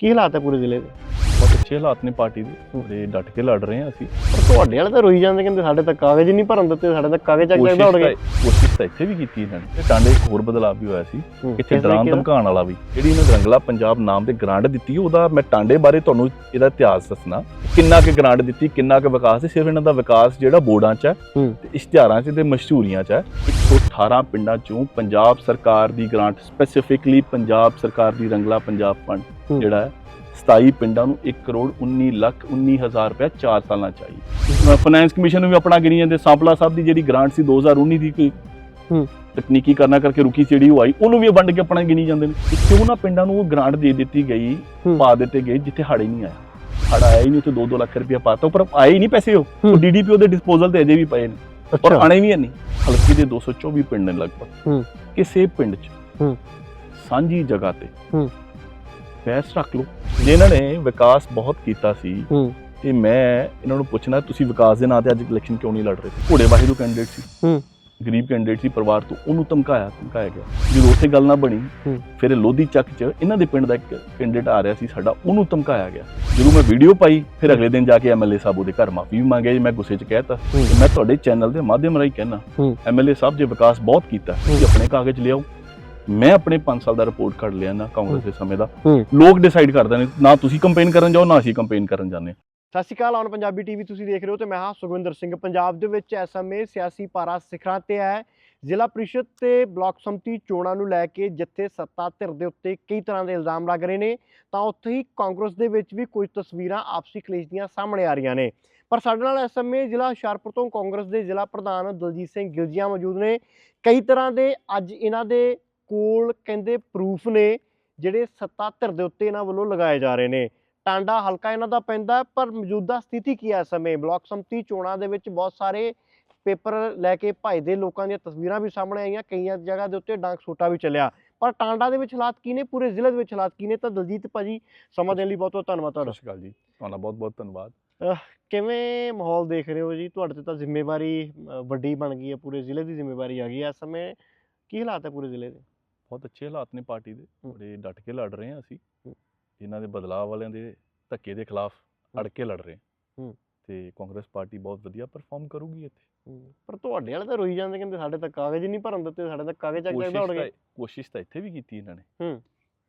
ਕੀ ਹਾਲਾਤ ਹੈ ਪੂਰੇ ਜ਼ਿਲ੍ਹੇ ਦੇ? ਬਹੁਤ ਅੱਛੇ ਹਾਲਾਤ ਨੇ ਪਾਰਟੀ ਦੇ। ਬੜੇ ਡਟ ਕੇ ਲੜ ਰਹੇ ਹਾਂ ਅਸੀਂ। ਪਰ ਤੁਹਾਡੇ ਵਾਲੇ ਤਾਂ ਰੋਈ ਜਾਂਦੇ ਕਹਿੰਦੇ ਸਾਡੇ ਤਾਂ ਕਾਗਜ਼ ਹੀ ਨਹੀਂ ਭਰਨ ਦਿੱਤੇ ਸਾਡੇ ਤਾਂ ਕਾਗਜ਼ ਚੱਕ ਕੇ ਦੌੜ ਗਏ। ਕੋਸ਼ਿਸ਼ ਤਾਂ ਇੱਥੇ ਵੀ ਕੀਤੀ ਇਹਨਾਂ ਨੇ। ਤੇ ਟਾਂਡੇ ਇੱਕ ਹੋਰ ਬਦਲਾਅ ਵੀ ਹੋਇਆ ਸੀ। ਇੱਥੇ ਦਾ? ਧਮਕਾਉਣ ਵਾਲਾ ਵੀ। ਜਿਹੜੀ ਇਹਨਾਂ ਰੰਗਲਾ ਪੰਜਾਬ ਨਾਮ ਦੇ ਗ੍ਰਾਂਟ ਦਿੱਤੀ ਉਹਦਾ ਮੈਂ ਟਾਂਡੇ ਬਾਰੇ ਤੁਹਾਨੂੰ ਇਹਦਾ ਇਤਿਹਾਸ ਦੱਸਣਾ। ਕਿੰਨਾ ਕੁ ਗ੍ਰਾਂਟ ਦਿੱਤੀ ਕਿੰਨਾ ਕੁ ਵਿਕਾਸ ਹੈ ਸਿਰਫ ਇਹਨਾਂ ਦਾ ਵਿਕਾਸ ਜਿਹੜਾ ਬੋਰਡਾਂ 'ਚ ਹੈ। ਤੇ ਇਸ਼ਤਿਹਾਰਾਂ 'ਚ ਤੇ ਮਸ਼ਹੂਰੀਆਂ 'ਚ ਹੈ। 118 ਪਿੰਡਾਂ 'ਚੋਂ ਪੰਜਾਬ ਸਰਕਾਰ ਦੀ ਗ੍ਰਾਂਟ ਸਪੈਸੀਫਿਕਲੀ ਪੰਜਾਬ ਸਰਕਾਰ ਦੀ ਰੰਗਲਾ ਪੰਜਾਬ ਫੰਡ। ਜਿਹੜਾ ਹੈ 27 ਪਿੰਡਾਂ ਨੂੰ 1 ਕਰੋੜ 19 ਲੱਖ 19 ਹਜ਼ਾਰ ਰੁਪਏ 4 ਸਾਲਾਂ ਚਾਹੀਏ ਫਾਈਨੈਂਸ ਕਮਿਸ਼ਨ ਨੂੰ ਵੀ ਆਪਣਾ ਗਿਣੀ ਜਾਂਦੇ ਸਾਂਪਲਾ ਸਾਹਿਬ ਦੀ ਜਿਹੜੀ ਗ੍ਰਾਂਟ ਸੀ 2019 ਦੀ ਕੋਈ ਹੂੰ। ਤਕਨੀਕੀ ਕਰਨਾ ਕਰਕੇ ਰੁਕੀ ਜਿਹੜੀ ਉਹ ਆਈ ਉਹਨੂੰ ਵੀ ਵੰਡ ਕੇ ਆਪਣਾ ਗਿਣੀ ਜਾਂਦੇ ਨੇ ਕਿਉਂ ਨਾ ਪਿੰਡਾਂ ਨੂੰ ਉਹ ਗ੍ਰਾਂਟ ਦੇ ਦਿੱਤੀ ਗਈ। ਪਾ ਦਿੱਤੇ ਗਏ ਜਿੱਥੇ ਹੜ ਨਹੀਂ ਆਇਆ ਹੜ ਆਇਆ ਹੀ ਨਹੀਂ ਉੱਥੇ 2-2 ਲੱਖ ਰੁਪਇਆ ਪਾਤਾ ਪਰ ਆਏ ਹੀ ਨਹੀਂ ਪੈਸੇ ਉਹ ਹੂੰ। ਉਹ ਡੀਡੀਪੀ ਉਹਦੇ ਡਿਸਪੋਜ਼ਲ ਤੇ ਅਜੇ ਵੀ ਪਏ ਨੇ ਅੱਛਾ ਆਣੇ ਵੀ ਨਹੀਂ ਹਲਕੇ ਦੇ 224 ਪਿੰਡ ਨੇ ਲਗਭਗ ਹੂੰ। ਕਿਸੇ ਪਿੰਡ 'ਚ ਹੂੰ। ਸਾਂਝੀ ਜਗ੍ਹਾ ਤੇ ਬੈਸ ਰੱਖ ਲਓ ਜਿਨ੍ਹਾਂ ਨੇ ਵਿਕਾਸ ਬਹੁਤ ਕੀਤਾ ਸੀ ਹੂੰ ਤੇ ਮੈਂ ਇਹਨਾਂ ਨੂੰ ਪੁੱਛਣਾ ਤੁਸੀਂ ਵਿਕਾਸ ਦੇ ਨਾਂ ਤੇ ਅੱਜ ਇਲੈਕਸ਼ਨ ਕਿਉਂ ਨਹੀਂ ਲੜ ਰਹੇ ਘੋੜੇ ਵਾਹੀ ਨੂੰ ਕੈਂਡੀਡੇਟ ਸੀ ਹੂੰ। ਗਰੀਬ ਕੈਂਡੀਡੇਟ ਸੀ ਪਰਿਵਾਰ ਤੋਂ ਉਹਨੂੰ ਧਮਕਾਇਆ ਧਮਕਾਇਆ ਗਿਆ ਜਦੋਂ ਉੱਥੇ ਗੱਲ ਨਾ ਬਣੀ। ਫਿਰ ਲੋਧੀ ਚੱਕ 'ਚ ਇਹਨਾਂ ਦੇ ਪਿੰਡ ਦਾ ਇੱਕ ਕੈਂਡੀਡੇਟ ਆ ਰਿਹਾ ਸੀ ਸਾਡਾ ਉਹਨੂੰ ਧਮਕਾਇਆ ਗਿਆ ਜਦੋਂ ਮੈਂ ਵੀਡੀਓ ਪਾਈ ਫਿਰ ਅਗਲੇ ਦਿਨ ਜਾ ਕੇ ਐਮਐਲਏ ਸਾਹਿਬ ਉਹਦੇ ਘਰ ਮਾਫੀ ਵੀ ਮੰਗਿਆ ਜੀ ਮੈਂ ਗੁੱਸੇ 'ਚ ਕਹਿਤਾ ਮੈਂ ਤੁਹਾਡੇ ਚੈਨਲ ਦੇ ਮਾਧਿਅਮ ਰਾਹੀਂ ਕਹਿਣਾ। ਐਮਐਲਏ ਸਾਹਿਬ ਜੇ ਵਿਕਾਸ ਬਹੁਤ ਕੀਤਾ। ਤੁਸੀਂ ਆਪਣੇ ਕਾਗਜ਼ ਲਿਆਓ ਮੈਂ ਆਪਣੇ 5 ਸਾਲ ਦਾ ਰਿਪੋਰਟ ਕੱਢ ਲਿਆ ਨਾ ਕਾਂਗਰਸ ਦੇ ਸਮੇਂ ਦਾ। ਲੋਕ ਡਿਸਾਈਡ ਕਰਦੇ ਨੇ ਨਾ ਤੁਸੀਂ ਕੰਪੇਨ ਕਰਨ ਜਾਓ ਨਾ ਅਸੀਂ ਕੰਪੇਨ ਕਰਨ ਜਾਂਦੇ ਸਤਿ ਸ਼੍ਰੀ ਅਕਾਲ ਔਨ ਪੰਜਾਬੀ ਟੀਵੀ ਤੁਸੀਂ ਦੇਖ ਰਹੇ ਹੋ ਤੇ ਮੈਂ ਹਾਂ ਸੁਖਵਿੰਦਰ ਸਿੰਘ। ਪੰਜਾਬ ਦੇ ਵਿੱਚ ਇਸ ਸਮੇਂ ਸਿਆਸੀ ਪਾਰਾ ਸਿਖਰਾਂ ਤੇ ਹੈ। ਜ਼ਿਲ੍ਹਾ ਪ੍ਰੀਸ਼ਦ ਤੇ ਬਲਾਕ ਸੰਮਤੀ ਚੋਣਾਂ ਨੂੰ ਲੈ ਕੇ ਜਿੱਥੇ ਸੱਤਾ ਧਿਰ ਦੇ ਉੱਤੇ ਕਈ ਤਰ੍ਹਾਂ ਦੇ ਇਲਜ਼ਾਮ ਲੱਗ ਰਹੇ ਨੇ ਤਾਂ ਉੱਥੇ ਹੀ ਕਾਂਗਰਸ ਦੇ ਵਿੱਚ ਵੀ ਕੁਝ ਤਸਵੀਰਾਂ ਆਪਸੀ ਕਲੇਸ਼ ਦੀਆਂ ਸਾਹਮਣੇ ਆ ਰਹੀਆਂ ਨੇ। ਪਰ ਸਾਡੇ ਨਾਲ ਇਸ ਸਮੇਂ ਜ਼ਿਲ੍ਹਾ ਹੁਸ਼ਿਆਰਪੁਰ ਤੋਂ ਕਾਂਗਰਸ ਦੇ ਜ਼ਿਲ੍ਹਾ ਪ੍ਰਧਾਨ ਦਲਜੀਤ ਸਿੰਘ ਗਿਲਜੀਆਂ ਮੌਜੂਦ ਨੇ। ਕਈ ਤਰ੍ਹਾਂ ਦੇ ਅੱਜ ਇਹਨਾਂ ਦੇ ਕੋਲ ਕਹਿੰਦੇ ਪ੍ਰੂਫ ਨੇ ਜਿਹੜੇ ਸੱਤਾ ਧਿਰ ਦੇ ਉੱਤੇ ਇਹਨਾਂ ਵੱਲੋਂ ਲਗਾਏ ਜਾ ਰਹੇ ਨੇ। ਟਾਂਡਾ ਹਲਕਾ ਇਹਨਾਂ ਦਾ ਪੈਂਦਾ ਪਰ ਮੌਜੂਦਾ ਸਥਿਤੀ ਕੀ ਹੈ ਇਸ ਸਮੇਂ? ਬਲਾਕ ਸੰਮਤੀ ਚੋਣਾਂ ਦੇ ਵਿੱਚ ਬਹੁਤ ਸਾਰੇ ਪੇਪਰ ਲੈ ਕੇ ਭਜਦੇ ਲੋਕਾਂ ਦੀਆਂ ਤਸਵੀਰਾਂ ਵੀ ਸਾਹਮਣੇ ਆਈਆਂ ਕਈਆਂ ਜਗ੍ਹਾ ਦੇ ਉੱਤੇ ਡਾਂਗ ਛੋਟਾ ਵੀ ਚੱਲਿਆ। ਪਰ ਟਾਂਡਾ ਦੇ ਵਿੱਚ ਹਾਲਾਤ ਕੀ ਨੇ? ਪੂਰੇ ਜ਼ਿਲ੍ਹੇ ਦੇ ਵਿੱਚ ਹਾਲਾਤ ਕੀ ਨੇ? ਤਾਂ ਦਲਜੀਤ ਭਾਜੀ ਸਮਾਂ ਦੇਣ ਲਈ ਬਹੁਤ ਬਹੁਤ ਧੰਨਵਾਦ ਸਤਿ ਤੁਹਾਡਾ ਸ਼੍ਰੀ ਅਕਾਲ ਜੀ ਤੁਹਾਡਾ ਬਹੁਤ ਬਹੁਤ ਧੰਨਵਾਦ। ਕਿਵੇਂ ਮਾਹੌਲ ਦੇਖ ਰਹੇ ਹੋ ਜੀ? ਤੁਹਾਡੇ ਤੇ ਤਾਂ ਜ਼ਿੰਮੇਵਾਰੀ ਵੱਡੀ ਬਣ ਗਈ ਹੈ ਪੂਰੇ ਜ਼ਿਲ੍ਹੇ ਦੀ ਜ਼ਿੰਮੇਵਾਰੀ ਆ ਗਈ ਹੈ ਇਸ ਸਮੇਂ। ਕੀ ਹਾਲਾਤ ਹੈ ਪੂਰੇ ਜ਼ਿਲ੍ਹੇ ਦੇ? ਬਹੁਤ ਅੱਛੇ ਹਾਲਾਤ ਨੇ ਪਾਰਟੀ ਦੇ। ਬੜੇ ਡਟ ਕੇ ਲੜ ਰਹੇ ਹਾਂ ਅਸੀਂ। ਇਹਨਾਂ ਦੇ ਬਦਲਾਅ ਵਾਲਿਆਂ ਦੇ ਧੱਕੇ ਦੇ ਖਿਲਾਫ ਅੜ ਕੇ ਲੜ ਰਹੇ ਹਾਂ। ਤੇ ਕਾਂਗਰਸ ਪਾਰਟੀ ਬਹੁਤ ਵਧੀਆ ਪਰਫਾਰਮ ਕਰੂਗੀ ਇੱਥੇ ਪਰ ਤੁਹਾਡੇ ਵਾਲੇ ਤਾਂ ਰੋਈ ਜਾਂਦੇ ਕਹਿੰਦੇ ਸਾਡੇ ਤਾਂ ਕਾਗਜ਼ ਹੀ ਨਹੀਂ ਭਰਨ ਦਿੱਤੇ ਸਾਡੇ ਤਾਂ ਕਾਗਜ਼ ਚੱਕ ਕੇ ਦੌੜ ਗਏ ਕੋਸ਼ਿਸ਼ ਤਾਂ ਇੱਥੇ ਵੀ ਕੀਤੀ ਇਹਨਾਂ ਨੇ।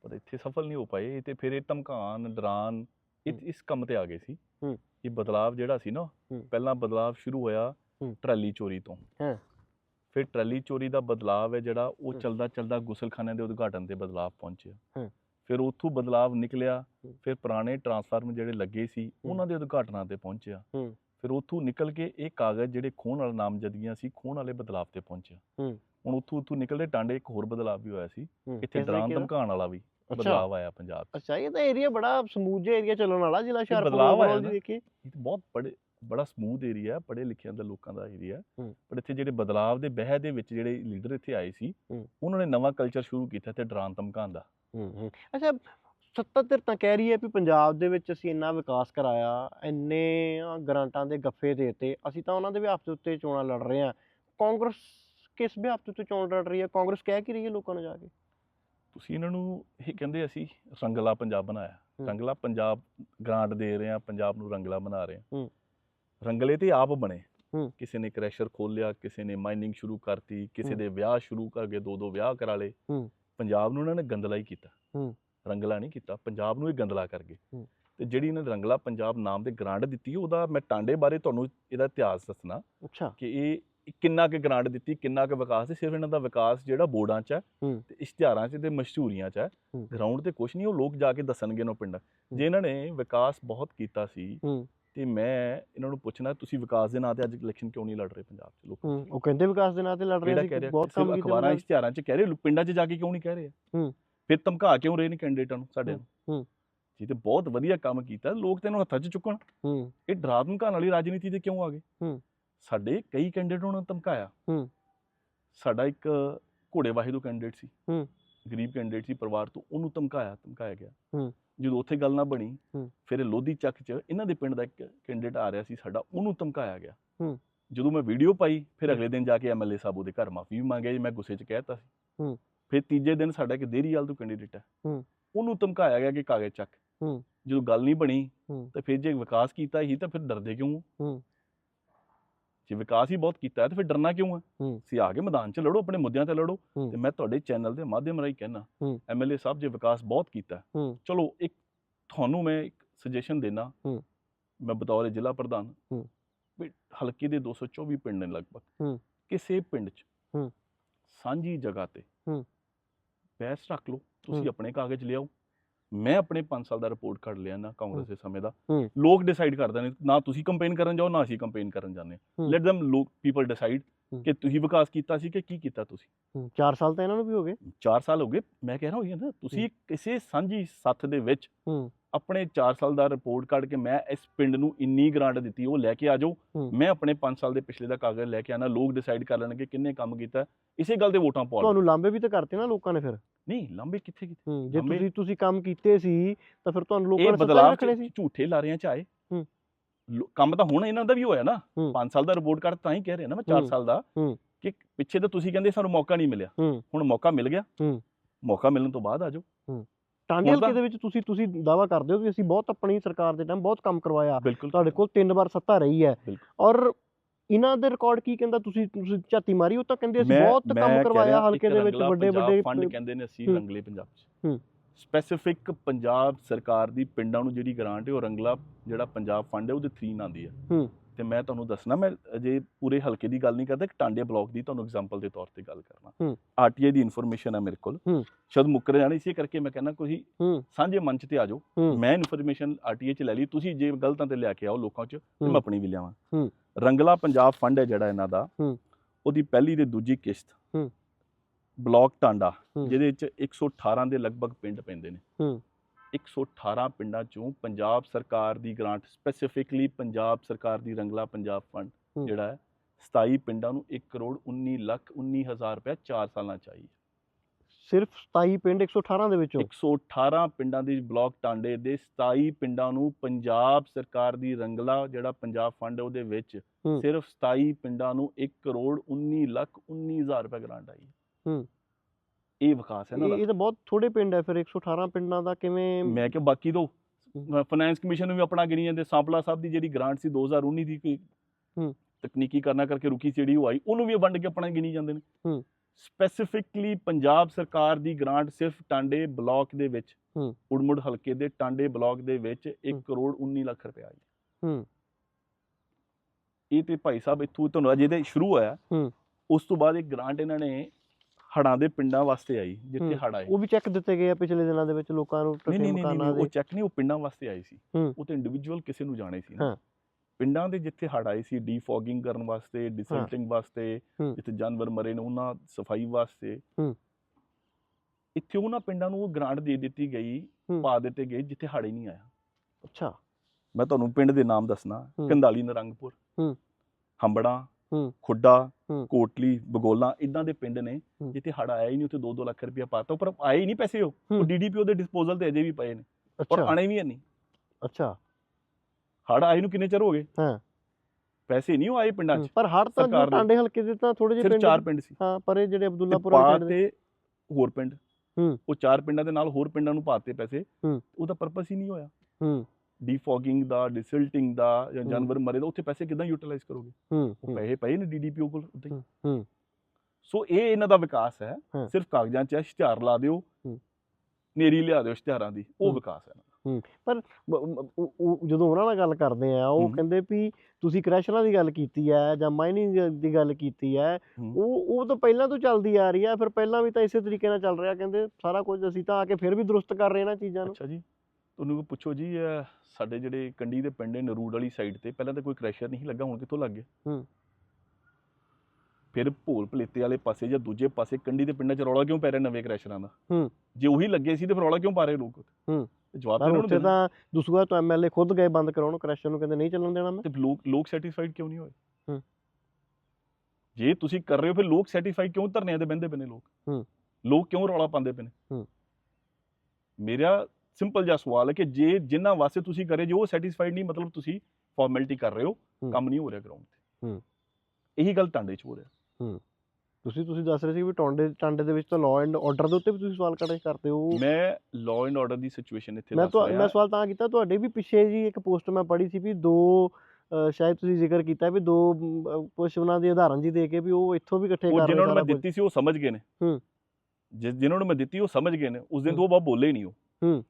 ਪਰ ਇੱਥੇ ਸਫਲ ਨਹੀਂ ਹੋ ਪਏ ਤੇ ਫਿਰ ਇਹ ਧਮਕਾਨ ਡਰਾਨ। ਇਸ ਕੰਮ ਤੇ ਆ ਗਏ ਸੀ। ਇਹ ਬਦਲਾਅ ਜਿਹੜਾ ਸੀ ਨਾ। ਪਹਿਲਾਂ ਬਦਲਾਅ ਸ਼ੁਰੂ ਹੋਇਆ। ਟਰਾਲੀ ਚੋਰੀ ਤੋਂ। ਫਿਰ ਟਰਾਲੀ ਚੋਰੀ ਦਾ ਬਦਲਾਅ ਹੈ ਜਿਹੜਾ ਉਹ। ਚਲਦਾ ਚਲਦਾ ਗੁਸਲਖਾਨਿਆਂ ਦੇ ਉਦਘਾਟਨ ਤੇ ਬਦਲਾਅ ਪਹੁੰਚਿਆ। ਫਿਰ ਉੱਥੋਂ ਬਦਲਾਅ ਨਿਕਲਿਆ। ਫਿਰ ਪੁਰਾਣੇ ਟਰਾਂਸਫਾਰਮ ਜਿਹੜੇ ਲੱਗੇ ਸੀ ਉਹਨਾਂ ਦੇ ਉਦਘਾਟਨਾਂ ਤੇ ਪਹੁੰਚਿਆ। ਫਿਰ ਉੱਥੋਂ ਨਿਕਲ ਕੇ ਇਹ ਕਾਗਜ਼ ਜਿਹੜੇ ਖੋਹਣ ਵਾਲੇ ਨਾਮਜ਼ਦਗੀਆਂ ਸੀ ਖੋਹਣ ਵਾਲੇ ਬਦਲਾਅ ਤੇ ਪਹੁੰਚਿਆ। ਹੁਣ ਉੱਥੋਂ ਉੱਥੋਂ ਨਿਕਲਦੇ ਟਾਂਡੇ ਇੱਕ ਹੋਰ ਬਦਲਾਅ ਵੀ ਹੋਇਆ ਸੀ ਇੱਥੇ ਡਰਾਂ? ਧਮਕਾਉਣ ਵਾਲਾ ਵੀ ਅੱਛਾ ਬਦਲਾਅ ਆਇਆ ਪੰਜਾਬ ਅੱਛਾ ਇਹ ਤਾਂ ਏਰੀਆ ਬੜਾ ਸਮੂਥ ਜਿਹਾ ਏਰੀਆ ਚੱਲਣ ਵਾਲਾ ਜ਼ਿਲ੍ਹਾ ਹੁਸ਼ਿਆਰਪੁਰ ਬਦਲਾਅ ਆਇਆ ਇਹ ਤਾਂ ਬਹੁਤ ਬੜੇ ਬੜਾ ਸਮੂਥ ਏਰੀਆ ਪੜ੍ਹੇ ਲਿਖਿਆਂ ਦਾ ਲੋਕਾਂ ਦਾ ਏਰੀਆ। ਪਰ ਇੱਥੇ ਜਿਹੜੇ ਬਦਲਾਅ ਦੇ ਬਹਿ ਦੇ ਵਿੱਚ ਜਿਹੜੇ ਲੀਡਰ ਇੱਥੇ ਆਏ ਸੀ। ਉਹਨਾਂ ਨੇ ਨਵਾਂ ਕਲਚਰ ਸ਼ੁਰੂ ਕੀਤਾ ਤੇ ਡਰਾਂ ਧਮਕਾਉਣ ਦਾ ਹੂੰ ਹੂੰ ਅੱਛਾ ਸੱਤਾ ਧਿਰ ਤਾਂ ਕਹਿ ਰਹੀ ਹੈ ਵੀ ਪੰਜਾਬ ਦੇ ਵਿੱਚ ਅਸੀਂ ਇੰਨਾ ਵਿਕਾਸ ਕਰਾਇਆ ਇੰਨੇ ਗ੍ਰਾਂਟਾਂ ਦੇ ਗੱਫੇ ਦੇਤੇ ਅਸੀਂ ਤਾਂ ਉਹਨਾਂ ਦੇ ਵਿਆਪ ਦੇ ਉੱਤੇ ਚੋਣਾਂ ਲੜ ਰਹੇ ਹਾਂ ਕਾਂਗਰਸ ਕਿਸ ਵਿਆਪ ਦੇ ਉੱਤੇ ਚੋਣ ਲੜ ਰਹੀ ਹੈ ਕਾਂਗਰਸ ਕਹਿ ਕੀ ਰਹੀ ਹੈ ਲੋਕਾਂ ਨੂੰ ਜਾ ਕੇ ਤੁਸੀਂ ਇਹਨਾਂ ਨੂੰ ਇਹ ਕਹਿੰਦੇ ਅਸੀਂ ਰੰਗਲਾ ਪੰਜਾਬ ਬਣਾਇਆ। ਰੰਗਲਾ ਪੰਜਾਬ ਗ੍ਰਾਂਟ ਦੇ ਰਹੇ ਆ ਪੰਜਾਬ ਨੂੰ ਰੰਗਲਾ ਬਣਾ ਰਹੇ ਆ ਹੂੰ। ਰੰਗਲੇ ਤੇ ਆਪ ਬਣੇ। ਕਿਸੇ ਨੇ ਕ੍ਰੈਸ਼ਰ ਖੋਲਿਆ ਕਿਸੇ ਨੇ ਮਾਈਨਿੰਗ ਸ਼ੁਰੂ ਕਰਤੀ ਕਿਸੇ। ਦੇ ਵਿਆਹ ਸ਼ੁਰੂ ਕਰਕੇ ਦੋ ਦੋ ਵਿਆਹ ਕਰਾ ਲਏ ਹੂੰ। ਪੰਜਾਬ ਨੂੰ ਇਹਨਾਂ ਨੇ ਗੰਦਲਾ ਹੀ ਕੀਤਾ। ਰੰਗਲਾ ਨਹੀਂ ਕੀਤਾ ਪੰਜਾਬ ਨੂੰ ਹੀ ਗੰਦਲਾ ਕਰ ਗਏ। ਤੇ ਜਿਹੜੀ ਇਹਨਾਂ ਨੇ ਰੰਗਲਾ ਪੰਜਾਬ ਨਾਮ ਦੇ ਗ੍ਰਾਂਟ ਦਿੱਤੀ ਉਹਦਾ ਮੈਂ ਟਾਂਡੇ ਬਾਰੇ ਤੁਹਾਨੂੰ ਇਹਦਾ ਇਤਿਹਾਸ ਦੱਸਣਾ ਅੱਛਾ ਕਿ ਇਹ ਕਿੰਨਾ ਕੁ ਗ੍ਰਾਂਟ ਦਿੱਤੀ ਕਿੰਨਾ ਕੁ ਵਿਕਾਸ ਹੈ ਸਿਰਫ ਇਹਨਾਂ ਦਾ ਵਿਕਾਸ ਜਿਹੜਾ ਬੋਰਡਾਂ 'ਚ ਹੈ। ਤੇ ਇਸ਼ਤਿਹਾਰਾਂ 'ਚ ਤੇ ਮਸ਼ਹੂਰੀਆਂ 'ਚ ਹੈ। ਗਰਾਊਂਡ ਤੇ ਕੁਝ ਨਹੀਂ ਉਹ ਲੋਕ ਜਾ ਕੇ ਦੱਸਣਗੇ ਨਾ ਪਿੰਡ ਜੇ ਇਹਨਾਂ ਨੇ ਵਿਕਾਸ ਬਹੁਤ ਕੀਤਾ ਸੀ ਤੇ ਮੈਂ ਇਹਨਾਂ ਨੂੰ ਪੁੱਛਣਾ ਤੁਸੀਂ ਵਿਕਾਸ ਦੇ ਨਾਂ ਤੇ ਅੱਜ ਇਲੈਕਸ਼ਨ ਕਿਉਂ ਨਹੀਂ ਲੜ ਰਹੇ ਪੰਜਾਬ 'ਚ ਲੋਕ ਉਹ ਕਹਿੰਦੇ ਵਿਕਾਸ ਦੇ ਨਾਂ ਤੇ ਲੜ ਰਹੇ ਸੀ ਬਹੁਤ ਕੰਮ ਕੀਤੇ ਅਖਬਾਰਾਂ ਇਸ਼ਤਿਹਾਰਾਂ 'ਚ ਕਹਿ ਰਹੇ ਲੋਕ ਪਿੰਡਾਂ 'ਚ ਜਾ ਕੇ ਕਿਉਂ ਨਹੀਂ ਕਹਿ ਰਹੇ ਹੂੰ। ਫਿਰ ਧਮਕਾ ਕਿਉਂ ਰਹੇ ਨੇ ਕੈਂਡੀਡੇਟਾਂ ਨੂੰ ਸਾਡੇ ਨੂੰ ਹੂੰ। ਜੀ ਤੇ ਬਹੁਤ ਵਧੀਆ ਕੰਮ ਕੀਤਾ ਲੋਕ ਤੈਨੂੰ ਹੱਥਾਂ 'ਚ ਚੁੱਕਣ ਹੂੰ ਇਹ ਡਰਾ ਧਮਕਾਉਣ ਵਾਲੀ ਰਾਜਨੀਤੀ ਤੇ ਕਿਉਂ ਆ ਗਏ ਹੂੰ। ਸਾਡੇ ਕਈ ਕੈਂਡੀਡੇਟਾਂ ਨੂੰ ਧਮਕਾਇਆ ਹੂੰ। ਸਾਡਾ ਇੱਕ ਘੋੜੇ ਵਾਹਿਦੂ ਕੈਂਡੀਡੇਟ ਸੀ ਹੂੰ। ਗਰੀਬ ਕੈਂਡੀਡੇਟ ਸੀ ਪਰਿਵਾਰ ਤੋਂ ਉਹਨੂੰ ਧਮਕਾਇਆ ਧਮਕਾਇਆ ਗਿਆ ਹੂੰ। ਜਦੋਂ ਉੱਥੇ ਗੱਲ ਨਾ ਬਣੀ। ਫਿਰ ਇਹ ਲੋਧੀ ਚੱਕ 'ਚ ਇਹਨਾਂ ਦੇ ਪਿੰਡ ਦਾ ਇੱਕ ਕੈਂਡੀਡੇਟ ਆ ਰਿਹਾ ਸੀ ਸਾਡਾ ਉਹਨੂੰ ਧਮਕਾਇਆ ਗਿਆ। ਜਦੋਂ ਮੈਂ ਵੀਡੀਓ ਪਾਈ ਫਿਰ। ਅਗਲੇ ਦਿਨ ਜਾ ਕੇ ਐਮਐਲਏ ਸਾਹਿਬ ਉਹਦੇ ਘਰ ਮਾਫੀ ਵੀ ਮੰਗਿਆ ਜੀ ਮੈਂ ਗੁੱਸੇ 'ਚ ਕਹਿਤਾ ਸੀ। ਫਿਰ ਤੀਜੇ ਦਿਨ ਸਾਡਾ ਇੱਕ ਦੇਰੀਵਾਲ ਤੋਂ ਕੈਂਡੀਡੇਟ ਹੈ। ਉਹਨੂੰ ਧਮਕਾਇਆ ਗਿਆ ਕਿ ਕਾਗਜ਼ ਚੱਕ। ਜਦੋਂ ਗੱਲ ਨਹੀਂ ਬਣੀ। ਤੇ ਫਿਰ ਜੇ ਵਿਕਾਸ ਕੀਤਾ ਹੀ ਤਾਂ ਫਿਰ ਡਰਦੇ ਕਿਉਂ। ਜੇ ਵਿਕਾਸ ਹੀ ਬਹੁਤ ਕੀਤਾ ਹੈ ਤਾਂ ਫਿਰ ਡਰਨਾ ਕਿਉਂ ਹੈ। ਤੁਸੀਂ ਆ ਕੇ ਮੈਦਾਨ 'ਚ ਲੜੋ ਆਪਣੇ ਮੁੱਦਿਆਂ ਤੇ ਲੜੋ। ਤੇ ਮੈਂ ਤੁਹਾਡੇ ਚੈਨਲ ਦੇ ਮਾਧਿਅਮ ਰਾਹੀਂ ਕਹਿਣਾ। ਐਮਐਲਏ ਸਾਹਿਬ ਜੇ ਵਿਕਾਸ ਬਹੁਤ ਕੀਤਾ। ਚਲੋ ਇੱਕ ਤੁਹਾਨੂੰ ਮੈਂ ਇੱਕ ਸੁਜੈਸ਼ਨ ਦੇਣਾ। ਮੈਂ ਬਤੌਰ ਜ਼ਿਲ੍ਹਾ ਪ੍ਰਧਾਨ ਹਲਕੇ ਦੇ 224 ਪਿੰਡ ਨੇ ਲਗਭਗ। ਕਿਸੇ ਪਿੰਡ 'ਚ। ਸਾਂਝੀ ਜਗ੍ਹਾ ਤੇ ਹੂੰ। ਬਹਿਸ ਰੱਖ ਲਓ ਤੁਸੀਂ। ਆਪਣੇ ਕਾਗਜ਼ ਲਿਆਓ ਮੈਂ ਆਪਣੇ 5 ਸਾਲ ਦਾ ਰਿਪੋਰਟ ਕੱਢ ਲਿਆ ਨਾ ਕਾਂਗਰਸ ਦੇ ਸਮੇਂ ਦਾ ਹੂੰ। ਲੋਕ ਡਿਸਾਈਡ ਕਰਦੇ ਨੇ ਨਾ ਤੁਸੀਂ ਕੰਪੇਨ ਕਰਨ ਜਾਓ ਨਾ ਅਸੀਂ ਕੰਪੇਨ ਕਰਨ ਜਾਂਦੇ ਹੂੰ। ਲੈਟ them ਲੋਕ ਪੀਪਲ ਡਿਸਾਈਡ ਹੂੰ। ਕਿ ਤੁਸੀਂ ਵਿਕਾਸ ਕੀਤਾ ਸੀ ਕਿ ਕੀ ਕੀਤਾ ਤੁਸੀਂ। ਹੂੰ 4 ਸਾਲ ਤਾਂ ਇਹਨਾਂ ਨੂੰ ਵੀ ਹੋ ਗਏ। 4 ਸਾਲ ਹੋ ਗਏ। ਮੈਂ ਕਹਿ ਰਿਹਾ ਨਾ ਤੁਸੀਂ ਕਿਸੇ ਸਾਂਝੀ ਸੱਥ ਦੇ ਵਿੱਚ ਹੂੰ। ਆਪਣੇ 4 ਸਾਲ ਦਾ ਰਿਪੋਰਟ ਕੱਢ ਕੇ ਮੈਂ ਇਸ ਪਿੰਡ ਨੂੰ ਇੰਨੀ ਗ੍ਰਾਂਟ ਦਿੱਤੀ ਉਹ ਲੈ ਕੇ ਆ ਜਾਓ। ਮੈਂ ਆਪਣੇ 5 ਸਾਲ ਦੇ ਪਿਛਲੇ ਦਾ ਕਾਗਜ਼ ਲੈ ਕੇ ਆਣਾ ਲੋਕ ਡਿਸਾਈਡ ਕਰ ਲੈਣਗੇ ਕਿੰਨੇ ਕੰਮ ਕੀਤਾ। ਇਸੇ ਗੱਲ ਦੇ ਵੋਟਾਂ ਪਾਉਣ ਤੁਹਾਨੂੰ ਲਾਂਬੇ ਵੀ ਤਾਂ ਕਰਤੇ ਨਾ ਲੋਕਾਂ ਨੇ ਫਿਰ। ਨਹੀਂ ਲੰਬੇ ਕਿੱਥੇ ਹੂੰ ਜੇ ਤੁਸੀਂ ਤੁਸੀਂ ਕੰਮ ਕੀਤੇ ਸੀ ਤਾਂ ਫਿਰ ਤੁਹਾਨੂੰ ਲੋਕਾਂ ਨੇ ਸੱਤਾ ਰੱਖਣੇ ਸੀ। ਝੂਠੇ ਲਾਰਿਆਂ ਚ ਆਏ। ਕੰਮ ਤਾਂ ਹੁਣ ਇਹਨਾਂ ਦਾ ਵੀ ਹੋਇਆ ਨਾ। ਹੂੰ। 5 ਸਾਲ ਦਾ ਰਿਪੋਰਟ ਕਾਰਡ ਤਾਂ ਹੀ ਕਹਿ ਰਿਹਾ ਨਾ ਮੈਂ 4 ਹੂੰ। ਸਾਲ ਦਾ। ਕਿ ਪਿੱਛੇ ਤਾਂ ਤੁਸੀਂ ਕਹਿੰਦੇ ਸਾਨੂੰ ਮੌਕਾ ਨਹੀਂ ਮਿਲਿਆ। ਹੁਣ ਮੌਕਾ ਮਿਲ ਗਿਆ। ਮੌਕਾ ਮਿਲਣ ਤੋਂ ਬਾਅਦ ਆ ਜਾਓ। ਟਾਂਡੇ ਹਲਕੇ ਦੇ ਵਿੱਚ ਤੁਸੀਂ ਤੁਸੀਂ ਦਾਵਾ ਕਰਦੇ ਹੋ ਕਿ ਅਸੀਂ ਬਹੁਤ ਆਪਣੀ ਸਰਕਾਰ ਦੇ ਟਾਈਮ ਬਹੁਤ ਕੰਮ ਕਰਵਾਇਆ ਤੁਹਾਡੇ ਕੋਲ ਤਿੰਨ ਵਾਰ ਸੱਤਾ ਰਹੀ ਹੈ। ਔਰ ਇਹਨਾਂ ਦੇ ਰਿਕਾਰਡ ਕੀ ਕਹਿੰਦਾ ਤੁਸੀਂ ਤੁਸੀਂ ਝਾਤੀ ਮਾਰੀ ਉਹ ਤਾਂ ਕਹਿੰਦੇ ਅਸੀਂ ਬਹੁਤ ਕੰਮ ਕਰਵਾਇਆ ਹਲਕੇ ਦੇ ਵਿੱਚ ਵੱਡੇ ਵੱਡੇ ਫੰਡ ਕਹਿੰਦੇ ਨੇ ਅਸੀਂ। ਰੰਗਲੇ ਪੰਜਾਬ ਚ ਹੂੰ। ਸਪੈਸੀਫਿਕ ਪੰਜਾਬ ਸਰਕਾਰ ਦੀ ਪਿੰਡਾਂ ਨੂੰ ਜਿਹੜੀ ਗ੍ਰਾਂਟ ਹੈ ਉਹ ਰੰਗਲਾ ਜਿਹੜਾ ਪੰਜਾਬ ਫੰਡ ਹੈ ਉਹਦੇ 3 ਆਉਂਦੀ ਹੈ ਹੂੰ। ਤੇ ਮੈਂ ਤੁਹਾਨੂੰ ਦੱਸਣਾ ਮੈਂ ਅਜੇ ਪੂਰੇ ਹਲਕੇ ਦੀ ਗੱਲ ਨਹੀਂ ਕਰਦਾ ਕਿ ਟਾਂਡੇ ਬਲਾਕ ਦੀ ਤੁਹਾਨੂੰ ਐਗਜ਼ਾਮਪਲ ਦੇ ਤੌਰ ਤੇ ਗੱਲ ਕਰਨਾ। ਆਰਟੀਆਈ ਦੀ ਇਨਫੋਰਮੇਸ਼ਨ ਹੈ ਮੇਰੇ ਕੋਲ। ਸ਼ਾਇਦ ਮੁੱਕਰ ਜਾਣਾ ਇਸੇ ਕਰਕੇ ਮੈਂ ਕਹਿੰਦਾ ਕੋਈ ਸਾਂਝੇ ਮੰਚ ਤੇ ਆ ਜਾਓ ਮੈਂ ਇਨਫੋਰਮੇਸ਼ਨ ਆਰਟੀਏ ਚ ਲੈ ਲਈ ਤੁਸੀਂ ਜੇ ਗਲਤਾਂ ਤੇ ਲਿਆ ਕੇ ਆਓ ਲੋਕਾਂ ਚ। ਮੈਂ ਆਪਣੀ ਵੀ ਲਿਆਵਾਂ। ਰੰਗਲਾ ਪੰਜਾਬ ਫੰਡ ਹੈ ਜਿਹੜਾ ਇਹਨਾਂ ਦਾ। ਉਹਦੀ ਪਹਿਲੀ ਤੇ ਦੂਜੀ ਕਿਸ਼ਤ। ਬਲਾਕ ਟਾਂਡਾ। ਜਿਹਦੇ ਵਿੱਚ 118 ਦੇ ਲਗਭਗ ਪਿੰਡ ਪੈਂਦੇ ਨੇ 118 ਪਿੰਡਾਂ ਚੋਂ ਪੰਜਾਬ ਸਰਕਾਰ ਦੀ ਗ੍ਰਾਂਟ ਸਪੈਸੀਫਿਕਲੀ ਪੰਜਾਬ ਸਰਕਾਰ ਦੀ ਰੰਗਲਾ ਪੰਜਾਬ ਫੰਡ। ਜਿਹੜਾ ਹੈ 27 ਪਿੰਡਾਂ ਨੂੰ 1 ਕਰੋੜ 19 ਲੱਖ 19 ਹਜ਼ਾਰ ਰੁਪਏ 4 ਸਾਲਾਂ ਚਾਹੀਏ ਸਿਰਫ 27 ਪਿੰਡ 118 ਦੇ ਵਿੱਚੋਂ 118 ਪਿੰਡਾਂ ਦੀ ਬਲਾਕ ਟਾਂਡੇ ਦੇ 27 ਪਿੰਡਾਂ ਨੂੰ ਪੰਜਾਬ ਸਰਕਾਰ ਦੀ ਰੰਗਲਾ ਜਿਹੜਾ ਪੰਜਾਬ ਫੰਡ ਉਹਦੇ ਵਿੱਚ। ਸਿਰਫ 27 ਪਿੰਡਾਂ ਨੂੰ 1 ਕਰੋੜ 19 ਲੱਖ 19 ਹਜ਼ਾਰ ਰੁਪਏ ਗ੍ਰਾਂਟ ਆਈ ਹੂੰ। ਇਹ ਵਿਕਾਸ ਹੈ ਨਾ ਇਹ ਇਹ ਤਾਂ ਬਹੁਤ ਥੋੜੇ ਪਿੰਡ ਹੈ ਫਿਰ 118 ਪਿੰਡਾਂ ਦਾ ਕਿਵੇਂ ਮੈਂ ਕਿ ਬਾਕੀ ਤੋਂ ਫਾਈਨੈਂਸ ਕਮਿਸ਼ਨ ਨੂੰ ਵੀ ਆਪਣਾ ਗਿਣੀ ਜਾਂਦੇ ਸਾਂਪਲਾ ਸਾਹਿਬ ਦੀ ਜਿਹੜੀ ਗ੍ਰਾਂਟ ਸੀ 2019 ਦੀ ਕੋਈ ਹੂੰ। ਤਕਨੀਕੀ ਕਰਨਾ ਕਰਕੇ ਰੁਕੀ ਸੀ ਜਿਹੜੀ ਉਹ ਆਈ ਉਹਨੂੰ ਵੀ ਵੰਡ ਕੇ ਆਪਣਾ ਗਿਣੀ ਜਾਂਦੇ ਨੇ ਹੂੰ। ਸਪੈਸੀਫਿਕਲੀ ਪੰਜਾਬ ਸਰਕਾਰ ਦੀ ਗ੍ਰਾਂਟ ਸਿਰਫ ਟਾਂਡੇ ਬਲਾਕ ਦੇ ਵਿੱਚ ਹੂੰ। ਉੜਮੁੜ ਹਲਕੇ ਦੇ ਟਾਂਡੇ ਬਲਾਕ ਦੇ ਵਿੱਚ 1 ਹੂੰ। ਕਰੋੜ 19 ਲੱਖ ਰੁਪਏ ਆਈ ਹੂੰ ਇਹ ਤੇ ਭਾਈ ਸਾਹਿਬ ਇੱਥੋਂ ਤੁਹਾਨੂੰ ਅਜੇ ਤੇ ਸ਼ੁਰੂ ਹੋਇਆ ਹੂੰ। ਉਸ ਤੋਂ ਬਾਅਦ ਇੱਕ ਗ੍ਰਾਂਟ ਇਹਨਾਂ ਨੇ ਹੜਾਂ ਦੇ ਪਿੰਡਾਂ ਵਾਸਤੇ ਆਈ ਜਿੱਥੇ। ਹੜ ਆਏ ਉਹ ਵੀ ਚੈੱਕ ਦਿੱਤੇ ਗਏ ਆ ਪਿਛਲੇ ਦਿਨਾਂ ਦੇ ਵਿੱਚ ਲੋਕਾਂ ਨੂੰ ਟੱਟੇ ਮਕਾਨਾਂ ਦੇ ਉਹ ਚੈੱਕ ਨਹੀਂ ਉਹ ਪਿੰਡਾਂ ਵਾਸਤੇ ਆਈ ਸੀ। ਉਹ ਤੇ ਇੰਡੀਵਿਜੂਅਲ ਕਿਸੇ ਨੂੰ ਜਾਣੇ ਸੀ ਹਾਂ। ਪਿੰਡਾਂ ਦੇ ਜਿੱਥੇ ਹੜ ਆਏ ਸੀ ਡੀਫੋਗਿੰਗ ਕਰਨ ਵਾਸਤੇ ਡਿਸਲਟਿੰਗ ਵਾਸਤੇ। ਜਿੱਥੇ ਜਾਨਵਰ ਮਰੇ ਨੇ ਉਹਨਾਂ ਸਫ਼ਾਈ ਵਾਸਤੇ। ਇੱਥੇ ਉਹਨਾਂ ਪਿੰਡਾਂ ਨੂੰ ਉਹ ਗ੍ਰਾਂਟ ਦੇ ਦਿੱਤੀ ਗਈ। ਪਾ ਦਿੱਤੇ ਗਏ ਜਿੱਥੇ ਹੜ ਹੀ ਨਹੀਂ ਆਇਆ ਅੱਛਾ ਮੈਂ ਤੁਹਾਨੂੰ ਪਿੰਡ ਦੇ ਨਾਮ ਦੱਸਣਾ। ਕੰਦਾਲੀ ਨਰੰਗਪੁਰ। ਹੰਬੜਾ। ਖੁੱਡਾ। ਕੋਟਲੀ ਬਗੋਲਾ ਇਦਾਂ ਦੇ ਪਿੰਡ ਨੇ। ਜਿੱਥੇ ਹੜ ਆਇਆ ਹੀ ਨਹੀਂ ਉੱਥੇ 2-2 ਲੱਖ ਰੁਪਇਆ ਪਾਤਾ ਪਰ ਆਏ ਹੀ ਨਹੀਂ ਪੈਸੇ ਉਹ। ਡੀਡੀਪੀਓ ਦੇ ਡਿਸਪੋਜ਼ਲ ਤੇ ਅਜੇ ਵੀ ਪਏ ਨੇ। ਅੱਛਾ। ਆਣੇ ਵੀ ਨਹੀਂ। ਅੱਛਾ। ਹੜ ਆਏ ਨੂੰ ਕਿੰਨੇ ਚਿਰ ਹੋ ਗਏ? ਹਾਂ। ਪੈਸੇ ਨਹੀਂ ਉਹ ਆਏ ਪਿੰਡਾਂ 'ਚ। ਪਰ ਹੜ ਤਾਂ ਟਾਂਡੇ ਹਲਕੇ ਦੇ ਤਾਂ ਥੋੜੇ ਜਿਹੇ ਪਿੰਡ ਚਾਰ ਪਿੰਡ ਸੀ। ਹਾਂ ਪਰ ਇਹ ਜਿਹੜੇ ਅਬਦੁੱਲਾਪੁਰ ਵਾਲੇ ਤੇ ਹੋਰ ਪਿੰਡ। ਹੂੰ। ਉਹ ਚਾਰ ਪਿੰਡਾਂ ਦੇ ਨਾਲ ਹੋਰ ਪਿੰਡਾਂ ਨੂੰ ਪਾਤੇ ਪੈਸੇ। ਉਹਦਾ ਪਰਪਸ ਹੀ ਨਹੀਂ ਹੋਇਆ। ਹੂੰ। ਡੀਫੋਗਿੰਗ ਦਾ ਡਿਸਲਟਿੰਗ ਦਾ ਜਾਂ। ਜਾਨਵਰ ਮਰੇ ਦਾ ਉੱਥੇ ਪੈਸੇ ਕਿਦਾਂ ਯੂਟਿਲਾਈਜ਼ ਕਰੋਗੇ ਉਹ ਪੈਸੇ ਪਏ ਨੇ ਡੀਡੀਪੀਓ ਕੋਲ ਉੱਤੇ ਹੂੰ, ਸੋ ਇਹ ਇਹਨਾਂ ਦਾ ਵਿਕਾਸ ਹੈ। ਸਿਰਫ ਕਾਗਜ਼ਾਂ 'ਚ ਇਸ਼ਤਿਹਾਰ ਲਾ ਦਿਓ ਹੂੰ। ਨੇਰੀ ਲਿਆ ਦਿਓ ਇਸ਼ਤਿਹਾਰਾਂ ਦੀ ਉਹ। ਵਿਕਾਸ ਹੈ ਉਹ ਜਦੋਂ ਉਹਨਾਂ ਨਾਲ ਗੱਲ ਕਰਦੇ ਆ ਉਹ। ਕਹਿੰਦੇ ਵੀ ਤੁਸੀਂ ਕ੍ਰੈਸ਼ਰਾਂ ਦੀ ਗੱਲ ਕੀਤੀ ਹੈ ਜਾਂ ਮਾਈਨਿੰਗ ਦੀ ਗੱਲ ਕੀਤੀ ਹੈ। ਉਹ ਉਹ ਤਾਂ ਪਹਿਲਾਂ ਤੋਂ ਚੱਲਦੀ ਆ ਰਹੀ ਹੈ ਫਿਰ ਪਹਿਲਾਂ ਵੀ ਤਾਂ ਇਸੇ ਤਰੀਕੇ ਨਾਲ ਚੱਲ ਰਿਹਾ ਕਹਿੰਦੇ ਸਾਰਾ ਕੁਝ ਅਸੀਂ ਤਾਂ ਆ ਕੇ ਫਿਰ ਵੀ ਦਰੁਸਤ ਕਰ ਰਹੇ ਇਹਨਾਂ ਚੀਜ਼ਾਂ ਨੂੰ ਅੱਛਾ ਜੀ ਤੁਹਾਨੂੰ ਕੋਈ ਪੁੱਛੋ ਜੀ ਸਾਡੇ ਜਿਹੜੇ ਕੰਡੀ ਦੇ ਪਿੰਡ ਨੇ ਨਰੂੜ ਵਾਲੀ ਸਾਈਡ ਤੇ ਪਹਿਲਾਂ ਤਾਂ ਕੋਈ ਕ੍ਰੈਸ਼ਰ ਨਹੀਂ ਲੱਗਾ ਹੁਣ ਕਿੱਥੋਂ ਲੱਗ ਗਿਆ ਹੂੰ। ਫਿਰ ਭੋਲ ਭਲੇਤੇ ਵਾਲੇ ਪਾਸੇ ਜਾਂ ਦੂਜੇ ਪਾਸੇ ਕੰਡੀ ਦੇ ਪਿੰਡਾਂ 'ਚ ਰੌਲਾ ਕਿਉਂ ਪੈ ਰਿਹਾ ਨਵੇਂ ਕ੍ਰੈਸ਼ਰਾਂ ਦਾ ਹੂੰ। ਜੇ ਉਹੀ ਲੱਗੇ ਸੀ ਤੇ ਫਿਰ ਰੌਲਾ ਕਿਉਂ ਪਾ ਰਹੇ ਲੋਕ ਹੂੰ। ਜਵਾਬ ਤਾਂ ਤਾਂ ਦੂਸਰਾ ਤੋਂ ਐਮਐਲਏ ਖੁਦ ਗਏ ਬੰਦ ਕਰਾਉਣ ਕ੍ਰੈਸ਼ਰ ਨੂੰ ਕਹਿੰਦੇ ਨਹੀਂ ਚੱਲਣ ਦੇਣਾ ਮੈਂ ਤੇ ਲੋਕ ਲੋਕ ਸੈਟੀਸਫਾਈਡ ਕਿਉਂ ਨਹੀਂ ਹੋਏ ਹੂੰ। ਜੇ ਤੁਸੀਂ ਕਰ ਰਹੇ ਹੋ ਫਿਰ ਲੋਕ ਸੈਟੀਸਫਾਈਡ ਕਿਉਂ ਧਰਨਿਆਂ ਤੇ ਬਹਿੰਦੇ ਪਏ ਨੇ ਲੋਕ ਹੂੰ। ਲੋਕ ਕਿਉਂ ਰੌਲਾ ਪਾਉਂਦੇ ਪਏ ਨੇ ਹੂੰ। ਮੇਰਾ ਸਿੰਪਲ ਜਿਹਾ ਸਵਾਲ ਹੈ ਕਿ ਜੇ ਜਿਨ੍ਹਾਂ ਵਾਸਤੇ ਤੁਸੀਂ ਕਰੇ ਜੋ ਸੈਟੀਸਫਾਈਡ ਨਹੀਂ ਮਤਲਬ ਤੁਸੀਂ ਫਾਰਮੈਲਿਟੀ ਕਰ ਰਹੇ ਹੋ ਹੂੰ। ਕੰਮ ਨਹੀਂ ਹੋ ਰਿਹਾ ਗਰਾਊਂਡ ਤੇ ਹੂੰ। ਇਹੀ ਗੱਲ ਟਾਂਡੇ 'ਚ ਹੋ ਰਿਹਾ ਤੁਸੀਂ ਤੁਸੀਂ ਦੱਸ ਰਹੇ ਸੀ ਵੀ ਟਾਂਡੇ ਟਾਂਡੇ ਦੇ ਵਿੱਚ ਤਾਂ ਲਾਅ ਐਂਡ ਆਰਡਰ ਦੇ ਉੱਤੇ ਵੀ ਤੁਸੀਂ ਸਵਾਲ ਖੜੇ ਕਰਦੇ ਹੋ ਮੈਂ ਲਾਅ ਐਂਡ ਆਰਡਰ ਦੀ ਸਿਚੁਏਸ਼ਨ ਇੱਥੇ ਮੈਂ ਮੈਂ ਸਵਾਲ ਤਾਂ ਕੀਤਾ ਤੁਹਾਡੇ ਵੀ ਪਿੱਛੇ ਜੀ ਇੱਕ ਪੋਸਟ ਮੈਂ ਪੜ੍ਹੀ ਸੀ ਵੀ ਦੋ ਸ਼ਾਇਦ ਤੁਸੀਂ ਜ਼ਿਕਰ ਕੀਤਾ ਵੀ ਦੋ ਪੁਸ਼ਵਨਾਂ ਦੀ ਉਦਾਹਰਨ ਜੀ ਦੇ ਕੇ ਵੀ ਉਹ ਇੱਥੋਂ ਵੀ ਇਕੱਠੇ ਕਰ ਉਹ ਰਹੇ ਜਿਨ੍ਹਾਂ ਨੂੰ ਮੈਂ ਕੁਝ। ਦਿੱਤੀ ਸੀ ਉਹ ਸਮਝ ਗਏ ਨੇ ਹੂੰ। ਜਿਸ ਜਿਨ੍ਹਾਂ ਨੂੰ ਮੈਂ ਦਿੱਤੀ ਉਹ ਸਮਝ ਗਏ ਨੇ ਉਸ ਦਿਨ ਹੂੰ। ਤੋਂ ਉਹ ਬਾਅਦ ਬੋਲੇ ਹੀ ਨਹੀਂ ਉਹ ਹੂੰ।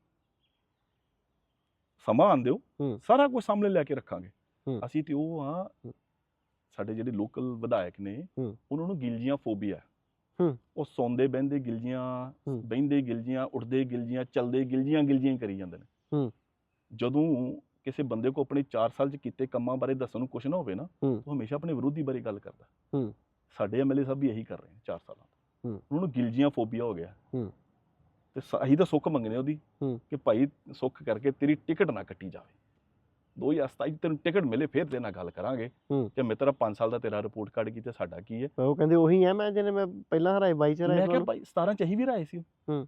ਸਮਾਂ ਹੂੰ। ਸਾਰਾ ਕੁਝ ਸਾਹਮਣੇ ਲੈ ਕੇ ਰੱਖਾਂਗੇ ਹੂੰ। ਅਸੀਂ ਤੇ ਉਹ ਆ ਹੂੰ। ਸਾਡੇ ਜਿਹੜੇ ਲੋਕਲ ਵਿਧਾਇਕ ਨੇ ਹੂੰ। ਉਹਨਾਂ ਨੂੰ ਗਿਲਜੀਆਂ ਫੋਬੀਆ ਹੂੰ। ਉਹ ਸੌਂਦੇ ਬਹਿੰਦੇ ਗਿਲਜੀਆਂ ਹੂੰ। ਬਹਿੰਦੇ ਗਿਲਜੀਆਂ ਉੱਠਦੇ ਗਿਲਜੀਆਂ ਚੱਲਦੇ ਗਿਲਜੀਆਂ ਗਿਲਜੀਆਂ ਹੀ ਕਰੀ ਜਾਂਦੇ ਨੇ ਹੂੰ। ਜਦੋਂ ਕਿਸੇ ਬੰਦੇ ਕੋ ਆਪਣੇ 4 ਸਾਲ ਚ ਕੀਤੇ ਕੰਮਾਂ ਬਾਰੇ ਦੱਸਣ ਨੂੰ ਕੁਝ ਨਾ ਹੋਵੇ ਨਾ ਹੂੰ। ਉਹ ਹਮੇਸ਼ਾ ਆਪਣੇ ਵਿਰੋਧੀ ਬਾਰੇ ਗੱਲ ਕਰਦਾ ਹੂੰ। ਸਾਡੇ ਐਮਐਲਏ ਸਾਹਿਬ ਵੀ ਇਹੀ ਕਰ ਰਹੇ ਨੇ 4 ਸਾਲਾਂ ਤੋਂ ਹੂੰ। ਉਹਨਾਂ ਨੂੰ ਗਿਲਜੀਆਂ ਫੋਬੀਆ ਹੋ ਗਿਆ ਹੂੰ। ਤੇ ਅਸੀਂ ਤਾਂ ਸੁੱਖ ਮੰਗਨੇ ਉਹਦੀ। ਕਿ ਭਾਈ ਸੁੱਖ ਕਰਕੇ ਤੇਰੀ ਟਿਕਟ ਨਾ ਕੱਟੀ ਜਾਵੇ 2027 ਤੈਨੂੰ ਟਿਕਟ ਮਿਲੇ ਫਿਰ ਤੇ ਨਾਲ ਗੱਲ ਕਰਾਂਗੇ। ਕਿ ਮਿੱਤਰਾ 5 ਸਾਲ ਦਾ ਤੇਰਾ ਰਿਪੋਰਟ ਕਾਰਡ ਕੀ ਤੇ ਸਾਡਾ ਕੀ ਹੈ ਉਹ ਕਹਿੰਦੇ ਉਹੀ ਹੈ ਮੈਂ ਜਿਹਨੇ ਮੈਂ ਪਹਿਲਾਂ ਹਰਾਏ 22 ਚ ਹਰਾਏ ਮੈਂ ਕਿਹਾ ਤੁਹਾਨੂੰ। ਭਾਈ 17 ਚ ਅਸੀਂ ਵੀ ਰਾਏ ਸੀ ਹੂੰ।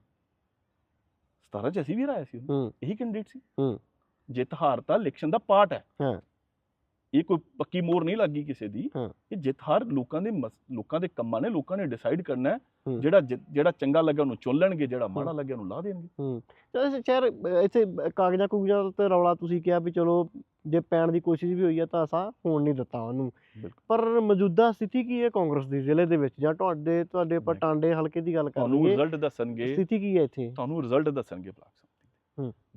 17 ਚ ਅਸੀਂ ਵੀ ਰਾਏ ਸੀ ਹੂੰ ਇਹੀ ਕੈਂਡੀਡੇਟ ਸੀ ਹੂੰ। ਜਿੱਤ ਹਾਰ ਤਾਂ ਇਲੈਕਸ਼ਨ ਦਾ ਪਾਰਟ ਹੈ ਹਾਂ। ਇਹ ਕੋਈ ਪੱਕੀ ਮੋਰ ਨਹੀਂ ਲੱਗੀ ਕਿਸੇ ਦੀ। ਇਹ ਜਿੱਤ ਹਾਰ ਲੋਕਾਂ ਦੇ ਲੋਕਾਂ ਦੇ ਕੰਮਾਂ ਨੇ ਲੋਕਾਂ ਨੇ ਡਿਸਾਈਡ ਕਰਨਾ ਹੈ। ਜਿਹੜਾ ਜਿਹੜਾ ਚੰਗਾ ਲੱਗਾ ਉਹਨੂੰ ਚੁਣ ਲੈਣਗੇ ਜਿਹੜਾ ਮਾੜਾ ਲੱਗਿਆ ਉਹਨੂੰ ਲਾ ਦੇਣਗੇ। ਹੂੰ। ਚਲ ਸ਼ਹਿਰ ਇੱਥੇ ਕਾਗਜ਼ਾਂ ਕੁਗਜ਼ਾਂ ਤੇ ਰੌਲਾ ਤੁਸੀਂ ਕਿਹਾ ਵੀ ਚਲੋ ਜੇ ਪੈਣ ਦੀ ਕੋਸ਼ਿਸ਼ ਵੀ ਹੋਈ ਹੈ ਤਾਂ ਅਸਾਂ ਹੋਣ ਨਹੀਂ ਦਿੱਤਾ ਉਹਨੂੰ। ਪਰ ਮੌਜੂਦਾ ਸਥਿਤੀ ਕੀ ਹੈ ਕਾਂਗਰਸ ਦੀ ਜ਼ਿਲ੍ਹੇ ਦੇ ਵਿੱਚ? ਜਾਂ ਤੁਹਾਡੇ ਤੁਹਾਡੇ ਆਪਾਂ ਮੈਂ- ਟਾਂਡੇ ਹਲਕੇ ਦੀ ਗੱਲ ਤੁਹਾਨੂੰ ਕਰਾਂਗੇ ਰਿਜ਼ਲਟ ਦੱਸਣਗੇ। ਸਥਿਤੀ ਕੀ ਹੈ ਇੱਥੇ? ਤੁਹਾਨੂੰ ਰਿਜ਼ਲਟ ਦੱਸਣਗੇ ਬਲਾਕ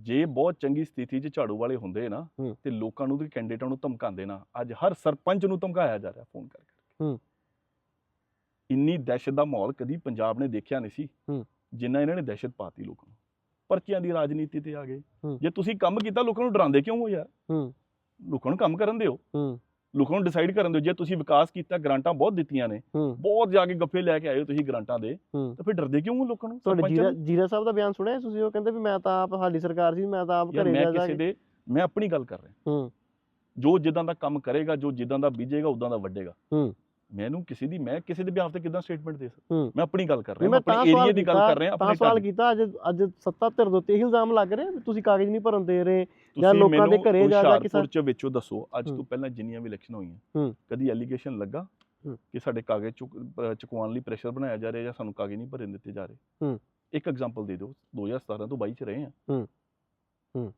ਜੇ ਬਹੁਤ ਚੰਗੀ ਸਥਿਤੀ 'ਚ ਝਾੜੂ ਵਾਲੇ ਹੁੰਦੇ ਨਾ। ਤੇ ਲੋਕਾਂ ਨੂੰ ਤੇ ਕੈਂਡੀਡੇਟਾਂ ਨੂੰ ਧਮਕਾਉਂਦੇ ਨਾ ਅੱਜ ਹਰ ਸਰਪੰਚ ਨੂੰ ਧਮਕਾਇਆ ਜਾ ਰਿਹਾ ਫੋਨ ਕਰ ਕਰਕੇ। ਇੰਨੀ ਦਹਿਸ਼ਤ ਦਾ ਮਾਹੌਲ ਕਦੀ ਪੰਜਾਬ ਨੇ ਦੇਖਿਆ ਨਹੀਂ ਸੀ। ਜਿੰਨਾ ਇਹਨਾਂ ਨੇ ਦਹਿਸ਼ਤ ਪਾਤੀ ਲੋਕਾਂ ਨੂੰ ਪਰਚੀਆਂ ਦੀ ਰਾਜਨੀਤੀ ਤੇ ਆ ਗਏ। ਜੇ ਤੁਸੀਂ ਕੰਮ ਕੀਤਾ ਲੋਕਾਂ ਨੂੰ ਡਰਾਉਂਦੇ ਕਿਉਂ ਹੋ ਯਾਰ ਹੂੰ ਲੋਕਾਂ ਨੂੰ ਕੰਮ ਕਰਨ ਦਿਓ ਹੂੰ ਲੋਕਾਂ ਨੂੰ ਡਿਸਾਈਡ ਕਰਨ ਦਿਓ ਜੇ ਤੁਸੀਂ ਵਿਕਾਸ ਕੀਤਾ ਗ੍ਰਾਂਟਾਂ ਬਹੁਤ ਦਿੱਤੀਆਂ ਨੇ ਬਹੁਤ ਜਾ ਕੇ ਗੱਫੇ ਲੈ ਕੇ ਆਏ ਹੋ ਤੁਸੀਂ ਗ੍ਰਾਂਟਾਂ ਦੇ ਤਾਂ ਫਿਰ ਡਰਦੇ ਕਿਉਂ ਹੋ ਲੋਕਾਂ ਨੂੰ? ਤੁਹਾਡੇ ਜੀਰਾ? ਜੀਰਾ ਸਾਹਿਬ ਦਾ ਬਿਆਨ ਸੁਣਿਆ ਤੁਸੀਂ? ਉਹ ਕਹਿੰਦੇ ਵੀ ਮੈਂ ਤਾਂ ਆਪ ਸਾਡੀ ਸਰਕਾਰ ਸੀ ਮੈਂ ਤਾਂ ਆਪ ਘਰੇ ਜਾ ਜਾ ਕਿਸੇ ਦੇ ਮੈਂ ਆਪਣੀ ਗੱਲ ਕਰ ਰਿਹਾ। ਹੂੰ। ਜੋ ਜਿੱਦਾਂ ਦਾ ਕੰਮ ਕਰੇਗਾ ਜੋ ਜਿੱਦਾਂ ਦਾ ਬੀਜੇਗਾ ਉਦਾਂ ਦਾ ਵੱਡੇਗਾ ਹੂੰ। ਮੈਨੂੰ ਕਿਸੇ ਦੀ ਮੈਂ ਕਿਸੇ ਦੇ ਬਿਆਨ ਤੇ ਕਿਦਾਂ ਸਟੇਟਮੈਂਟ ਦੇ ਸਕਦਾ। ਮੈਂ ਆਪਣੀ ਗੱਲ ਕਰ ਰਿਹਾ ਮੈਂ ਆਪਣੇ ਏਰੀਆ ਦੀ ਗੱਲ ਕਰ ਰਿਹਾ ਆਪਣੇ ਸਵਾਲ। ਕੀਤਾ ਅੱਜ ਅੱਜ ਸੱਤਾ ਧਿਰ ਦੇ ਉੱਤੇ ਇਹ ਇਲਜ਼ਾਮ ਲੱਗ ਰਹੇ ਵੀ ਤੁਸੀਂ ਕਾਗਜ਼ ਨਹੀਂ ਭਰਨ ਦੇ ਰਹੇ ਜਾਂ ਲੋਕਾਂ ਦੇ ਘਰੇ ਜਾ ਜਾ ਕੇ ਹੁਸ਼ਿਆਰਪੁਰ ਚ ਵਿੱਚੋਂ ਦੱਸੋ ਅੱਜ। ਤੋਂ ਪਹਿਲਾਂ ਜਿੰਨੀਆਂ ਵੀ ਇਲੈਕਸ਼ਨ ਹੋਈਆਂ। ਕਦੀ ਐਲੀਗੇਸ਼ਨ ਲੱਗਾ। ਕਿ ਸਾਡੇ ਕਾਗਜ਼ ਚੁਕਵਾਉਣ ਲਈ ਪ੍ਰੈਸ਼ਰ ਬਣਾਇਆ ਜਾ ਰਿਹਾ ਜਾਂ ਸਾਨੂੰ ਕਾਗਜ਼ ਨਹੀਂ ਭਰਨ ਦਿੱਤੇ ਜਾ ਰਹੇ। ਇੱਕ ਐਗਜ਼ਾਮਪਲ ਦੇ ਦਿਓ 2017 ਤੋਂ 22 ਚ ਰਹੇ ਆ ਹੂੰ। ਹੂੰ।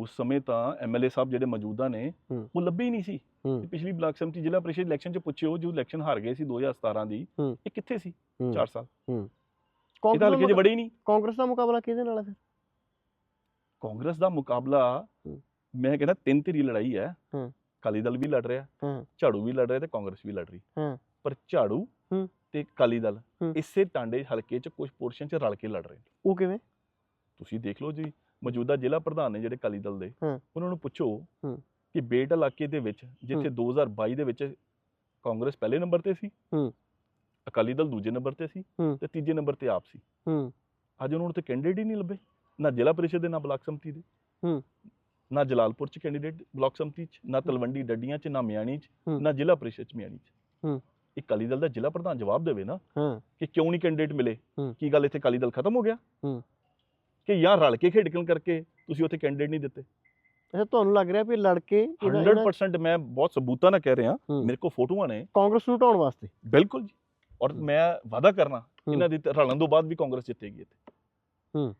ਉਸ ਸਮੇਂ ਤਾਂ ਐਮਐਲਏ ਸਾਹਿਬ ਜਿਹੜੇ ਮੌਜੂਦਾ ਨੇ। ਉਹ ਲੱਭੇ ਹੀ ਨਹੀਂ ਸੀ ਤੇ ਪਿਛਲੀ ਬਲਾਕ ਸੰਮਤੀ ਜ਼ਿਲ੍ਹਾ ਪ੍ਰੀਸ਼ਦ ਇਲੈਕਸ਼ਨ ਚ ਪੁੱਛਿਓ ਜੋ ਇਲੈਕਸ਼ਨ ਹਾਰ ਗਏ ਸੀ 2017 ਦੀ। ਇਹ ਕਿੱਥੇ ਸੀ ਹੂੰ। 4 ਸਾਲ ਕਾਂਗਰਸ ਹਲਕੇ ਦਾ ਵੜੇ ਹੀ ਨਹੀਂ ਕਾਂਗਰਸ ਦਾ ਮੁਕਾਬਲਾ ਕਿਹਦੇ ਨਾਲ ਹੈ ਫਿਰ ਕਾਂਗਰਸ ਦਾ ਮੁਕਾਬਲਾ। ਮੈਂ ਕਹਿੰਦਾ ਤਿੰਨ ਧਿਰੀ ਲੜਾਈ ਹੈ ਹਾਂ। ਅਕਾਲੀ ਦਲ ਵੀ ਲੜ ਰਿਹਾ ਹਾਂ। ਝਾੜੂ ਵੀ ਲੜ ਰਿਹਾ ਤੇ ਕਾਂਗਰਸ ਵੀ ਲੜ ਰਹੀ ਹਾਂ। ਪਰ ਝਾੜੂ। ਤੇ ਅਕਾਲੀ ਦਲ। ਇਸੇ ਟਾਂਡੇ ਹਲਕੇ 'ਚ ਕੁਝ ਪੋਰਸ਼ਨ 'ਚ ਰਲ ਕੇ ਲੜ ਰਹੇ ਉਹ ਕਿਵੇਂ ਤੁਸੀਂ ਦੇਖ ਲਓ ਜੀ ਮੌਜੂਦਾ ਜ਼ਿਲ੍ਹਾ ਪ੍ਰਧਾਨ ਨੇ ਜਿਹੜੇ ਅਕਾਲੀ ਦਲ ਦੇ। ਉਹਨਾਂ ਨੂੰ ਪੁੱਛੋ। ਕਿ ਬੇਟ ਇਲਾਕੇ ਦੇ ਵਿੱਚ ਜਿੱਥੇ 2022 ਦੇ ਵਿੱਚ ਕਾਂਗਰਸ ਪਹਿਲੇ ਨੰਬਰ ਤੇ ਸੀ ਹੂੰ। ਅਕਾਲੀ ਦਲ ਦੂਜੇ ਨੰਬਰ ਤੇ ਸੀ। ਤੇ ਤੀਜੇ ਨੰਬਰ ਤੇ ਆਪ ਸੀ ਹੂੰ ਅੱਜ ਉਹਨਾਂ ਨੂੰ ਤੇ ਕੈਂਡੀਡੇਟ ਹੀ ਨਹੀਂ ਲੱਭੇ ਨਾ ਜ਼ਿਲ੍ਹਾ ਪਰਿਸ਼ਦ ਦੇ ਨਾ ਬਲਾਕ ਸੰਮਤੀ ਦੇ ਹੂੰ। ਨਾ ਜਲਾਲਪੁਰ ਚ ਕੈਂਡੀਡੇਟ ਬਲਾਕ ਸੰਮਤੀ ਚ ਨਾ ਤਲਵੰਡੀ ਡੱਡੀਆਂ ਚ ਨਾ ਮਿਆਣੀ ਚ। ਨਾ ਜ਼ਿਲ੍ਹਾ ਪਰਿਸ਼ਦ ਚ ਮਿਆਣੀ ਚ ਹੂੰ। ਇਹ ਅਕਾਲੀ ਦਲ ਦਾ ਜ਼ਿਲ੍ਹਾ ਪ੍ਰਧਾਨ ਜਵਾਬ ਦੇਵੇ ਨਾ ਹਾਂ ਕਿ ਕਿਉਂ ਨਹੀਂ ਕੈਂਡੀਡੇਟ ਮਿਲੇ। ਕੀ ਗੱਲ ਇੱਥੇ ਅਕਾਲੀ ਦਲ ਖਤਮ ਹੋ ਗਿਆ ਹੂੰ। ਕਿ ਯਾਰ ਰਲ ਕੇ ਖੇਡਕਣ ਕਰਕੇ ਤੁਸੀਂ ਉੱਥੇ ਕੈਂਡੀਡੇਟ ਨਹੀਂ ਦਿੱਤੇ ਅੱਛਾ ਤੁਹਾਨੂੰ ਲੱਗ ਰਿਹਾ ਵੀ ਲੜਕੇ ਇਹਨਾਂ- ਇਹਨਾਂ 100% ਮੈਂ ਬਹੁਤ ਸਬੂਤਾਂ ਨਾਲ ਕਹਿ ਰਿਹਾ। ਮੇਰੇ ਕੋਲ ਫੋਟੋਆਂ ਨੇ ਕਾਂਗਰਸ ਨੂੰ ਢਾਉਣ ਵਾਸਤੇ ਬਿਲਕੁਲ ਜੀ ਔਰ। ਮੈਂ ਵਾਅਦਾ ਕਰਨਾ। ਇਹਨਾਂ ਦੀ ਰਲਣ ਤੋਂ ਬਾਅਦ ਵੀ ਕਾਂਗਰਸ ਜਿੱਤੇਗੀ ਇੱਥੇ ਹੂੰ।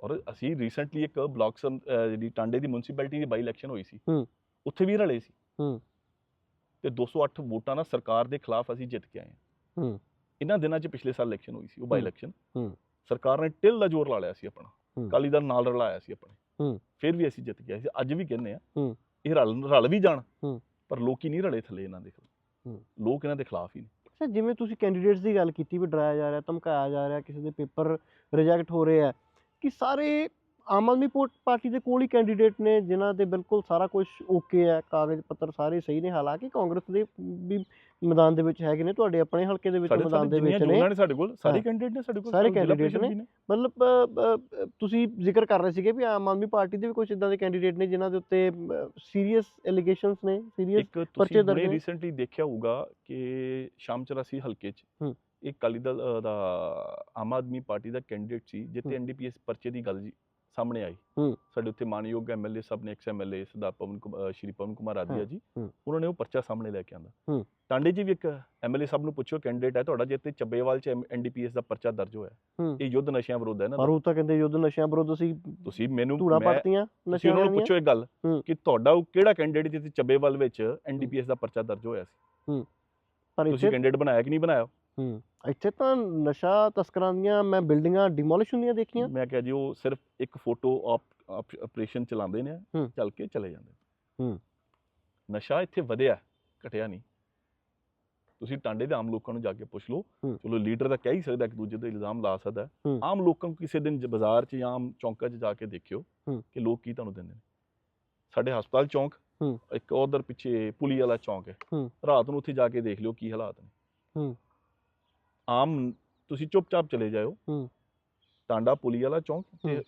ਔਰ ਅਸੀਂ ਰੀਸੈਂਟਲੀ ਇੱਕ ਬਲਾਕ ਸਮ ਜਿਹੜੀ ਟਾਂਡੇ ਦੀ ਮਿਊਨਿਸਪੈਲਿਟੀ ਦੀ ਬਾਈ ਇਲੈਕਸ਼ਨ ਹੋਈ ਸੀ ਹੂੰ। ਉੱਥੇ ਵੀ ਰਲੇ ਸੀ ਹੂੰ। ਤੇ 208 ਵੋਟਾਂ ਨਾਲ ਸਰਕਾਰ ਦੇ ਖਿਲਾਫ ਅਸੀਂ ਜਿੱਤ ਕੇ ਆਏ ਹਾਂ ਹੂੰ। ਇਹਨਾਂ ਦਿਨਾਂ 'ਚ ਪਿਛਲੇ ਸਾਲ ਇਲੈਕਸ਼ਨ ਹੋਈ ਸੀ ਉਹ ਬਾਈ। ਇਲੈਕਸ਼ਨ ਹੂੰ। ਸਰਕਾਰ ਨੇ ਟਿਲ ਦਾ ਜ਼ੋਰ ਲਾ ਲਿਆ ਸੀ ਆਪਣਾ ਹੂੰ। ਅਕਾਲੀ ਦਲ ਨਾਲ ਰਲਾਇਆ ਸੀ ਆਪਣੇ ਹੂੰ। ਫਿਰ ਵੀ ਅਸੀਂ ਜਿੱਤ ਗਏ ਸੀ ਅੱਜ ਵੀ ਕਹਿੰਦੇ ਆ ਹੂੰ। ਇਹ ਰਲ ਰਲ ਵੀ ਜਾਣ ਹੂੰ। ਪਰ ਲੋਕੀ ਨਹੀਂ ਰਲੇ ਥੱਲੇ ਇਹਨਾਂ ਦੇ ਖਿਲਾਫ ਹੂੰ। ਲੋਕ ਇਹਨਾਂ ਦੇ ਖਿਲਾਫ ਹੀ ਨੇ ਅੱਛਾ ਜਿਵੇਂ ਤੁਸੀਂ ਕੈਂਡੀਡੇਟਸ ਦੀ ਗੱਲ ਕੀਤੀ ਵੀ ਡਰਾਇਆ ਜਾ ਰਿਹਾ ਧਮਕਾਇਆ ਜਾ ਰਿਹਾ ਕਿਸੇ ਦੇ ਪੇਪਰ ਰਿਜੈਕਟ ਹੋ ਰਹੇ ਆ ਕਿ ਸਾਰੇ ਆਮ ਆਦਮੀ ਪਾਰਟੀ ਦੇ ਕੋਲ ਹੀ ਕੈਂਡੀਡੇਟ ਨੇ ਜਿਨ੍ਹਾਂ ਦੇ ਬਿਲਕੁਲ ਸਾਰਾ ਕੁਝ ਓਕੇ ਹੈ ਕਾਗਜ਼ ਪੱਤਰ ਸਾਰੇ ਸਹੀ ਨੇ ਹਾਲਾਂਕਿ ਕਾਂਗਰਸ ਦੇ ਵੀ ਮੈਦਾਨ ਦੇ ਵਿੱਚ ਹੈਗੇ ਨੇ ਤੁਹਾਡੇ ਆਪਣੇ ਹਲਕੇ ਦੇ ਵਿੱਚ ਮੈਦਾਨ ਦੇ ਵਿੱਚ ਨੇ ਸਾਡੇ ਕੋਲ ਸਾਰੇ। ਕੈਂਡੀਡੇਟ ਨੇ ਸਾਡੇ ਕੋਲ ਸਾਰੇ ਪ੍ਰੀਸ਼ਦ ਨੇ। ਮਤਲਬ ਤੁਸੀਂ ਜ਼ਿਕਰ ਕਰ ਰਹੇ ਸੀਗੇ ਵੀ ਆਮ ਆਦਮੀ ਪਾਰਟੀ ਦੇ ਵੀ ਕੁਝ ਇਦਾਂ ਦੇ ਕੈਂਡੀਡੇਟ ਨੇ ਜਿਨ੍ਹਾਂ ਦੇ ਉੱਤੇ ਸੀਰੀਅਸ ਐਲੀਗੇਸ਼ਨਸ ਨੇ ਸੀਰੀਅਸ ਪਰਚੇ ਦਰਜ ਨੇ। ਰੀਸੈਂਟਲੀ ਦੇਖਿਆ ਹੋਊਗਾ ਕਿ ਸ਼ਾਮ 84 ਹਲਕੇ 'ਚ। ਇੱਕ ਅਕਾਲੀ ਦਲ ਦਾ ਆਮ ਆਦਮੀ ਪਾਰਟੀ ਦਾ ਕੈਂਡੀਡੇਟ ਸੀ ਹੂੰ। ਐਨਡੀਪੀਐਸ ਪਰਚੇ ਦੀ ਗੱਲ ਜੀ ਸਾਹਮਣੇ ਆਈ। ਸਾਡੇ ਉੱਥੇ ਮਾਨਯੋਗ ਐਮਐਲਏ ਸਾਹਿਬ ਨੇ ਐਕਸ ਐਮਐਲਏ ਸਰਦਾਰ ਪਵਨ ਸ਼੍ਰੀ ਪਵਨ ਕੁਮਾਰ ਆਦੀਆ ਜੀ। ਉਹਨਾਂ ਨੇ ਉਹ ਪਰਚਾ ਸਾਹਮਣੇ ਲੈ ਕੇ ਆਂਦਾ। ਟਾਂਡੇ 'ਚ ਵੀ ਇੱਕ ਐਮਐਲਏ ਸਾਹਿਬ ਨੂੰ ਪੁੱਛੋ ਕੈਂਡੀਡੇਟ ਹੈ ਤੁਹਾਡਾ ਜਿੱਤੇ ਚੱਬੇਵਾਲ 'ਚ ਐਨਡੀਪੀਐਸ ਦਾ ਪਰਚਾ ਦਰਜ ਹੋਇਆ। ਇਹ ਯੁੱਧ ਨਸ਼ਿਆਂ ਵਿਰੁੱਧ ਹੈ ਨਾ ਪਰ ਉਹ ਤਾਂ ਕਹਿੰਦੇ ਯੁੱਧ ਨਸ਼ਿਆਂ ਵਿਰੁੱਧ ਅਸੀਂ ਤੁਸੀਂ ਮੈਨੂੰ ਧੂੜਾ ਤੁਸੀਂ ਨਸ਼ਿਆਂ ਉਹਨਾਂ ਨੂੰ ਪੁੱਛੋ ਇੱਕ ਗੱਲ। ਕਿ ਤੁਹਾਡਾ ਉਹ ਕਿਹੜਾ ਕੈਂਡੀਡੇਟ ਜਿੱਥੇ ਚੱਬੇਵਾਲ ਵਿੱਚ ਐਨਡੀਪੀਐਸ ਦਾ ਪਰਚਾ ਦਰਜ ਹੋਇਆ ਸੀ ਪਰ ਤੁਸੀਂ ਕੈਂਡੀਡੇਟ ਬਣਾਇਆ ਕਿ ਨਹੀਂ ਬਣਾਇਆ ਹੂੰ ਇੱਥੇ ਤਾਂ ਨਸ਼ਾ ਤਸਕਰਾਂ ਦੀਆਂ ਮੈਂ ਬਿਲਡਿੰਗਾਂ ਡਿਮੋਲਿਸ਼ ਹੁੰਦੀਆਂ ਦੇਖੀਆਂ ਮੈਂ ਕਿਹਾ ਜੀ ਉਹ ਸਿਰਫ ਇੱਕ ਫੋਟੋ ਆਪਰੇਸ਼ਨ ਚਲਾਉਂਦੇ ਨੇ ਹੂੰ। ਚੱਲ ਕੇ ਚਲੇ ਜਾਂਦੇ ਹੂੰ। ਨਸ਼ਾ ਇੱਥੇ ਵਧਿਆ ਘਟਿਆ ਨਹੀਂ ਤੁਸੀਂ ਟਾਂਡੇ ਦੇ ਆਮ ਲੋਕਾਂ ਨੂੰ ਜਾ ਕੇ ਪੁੱਛ ਲਓ ਹੂੰ। ਚਲੋ ਲੀਡਰ ਤਾਂ ਕਹਿ ਹੀ ਸਕਦਾ ਇੱਕ ਦੂਜੇ ਤੇ ਇਲਜ਼ਾਮ ਲਾ ਸਕਦਾ ਹੈ। ਆਮ ਲੋਕਾਂ ਨੂੰ ਕਿਸੇ ਦਿਨ ਜ- ਬਾਜ਼ਾਰ 'ਚ ਜਾਂ ਆਮ ਚੌਂਕਾਂ 'ਚ ਜਾ ਕੇ ਦੇਖਿਓ ਹੂੰ। ਕਿ ਲੋਕ ਕੀ ਤੁਹਾਨੂੰ ਦਿੰਦੇ ਨੇ ਸਾਡੇ ਹਸਪਤਾਲ ਚੌਂਕ ਹੂੰ। ਇੱਕ ਉਧਰ ਪਿੱਛੇ ਪੁਲੀ ਵਾਲਾ ਚੌਂਕ ਹੈ ਹੂੰ। ਰਾਤ ਨੂੰ ਉੱਥੇ ਜਾ ਕੇ ਦੇਖ ਲਿਓ ਕੀ ਹਾਲਾਤ ਨੇ ਹੂੰ। ਆਮ ਤੁਸੀਂ ਚੁੱਪਚਾਪ ਚਲੇ ਜਾਇਓ। ਹੂੰ। ਟਾਂਡਾ ਪੁਲੀ ਵਾਲਾ ਚੌਂਕ ਤੇ।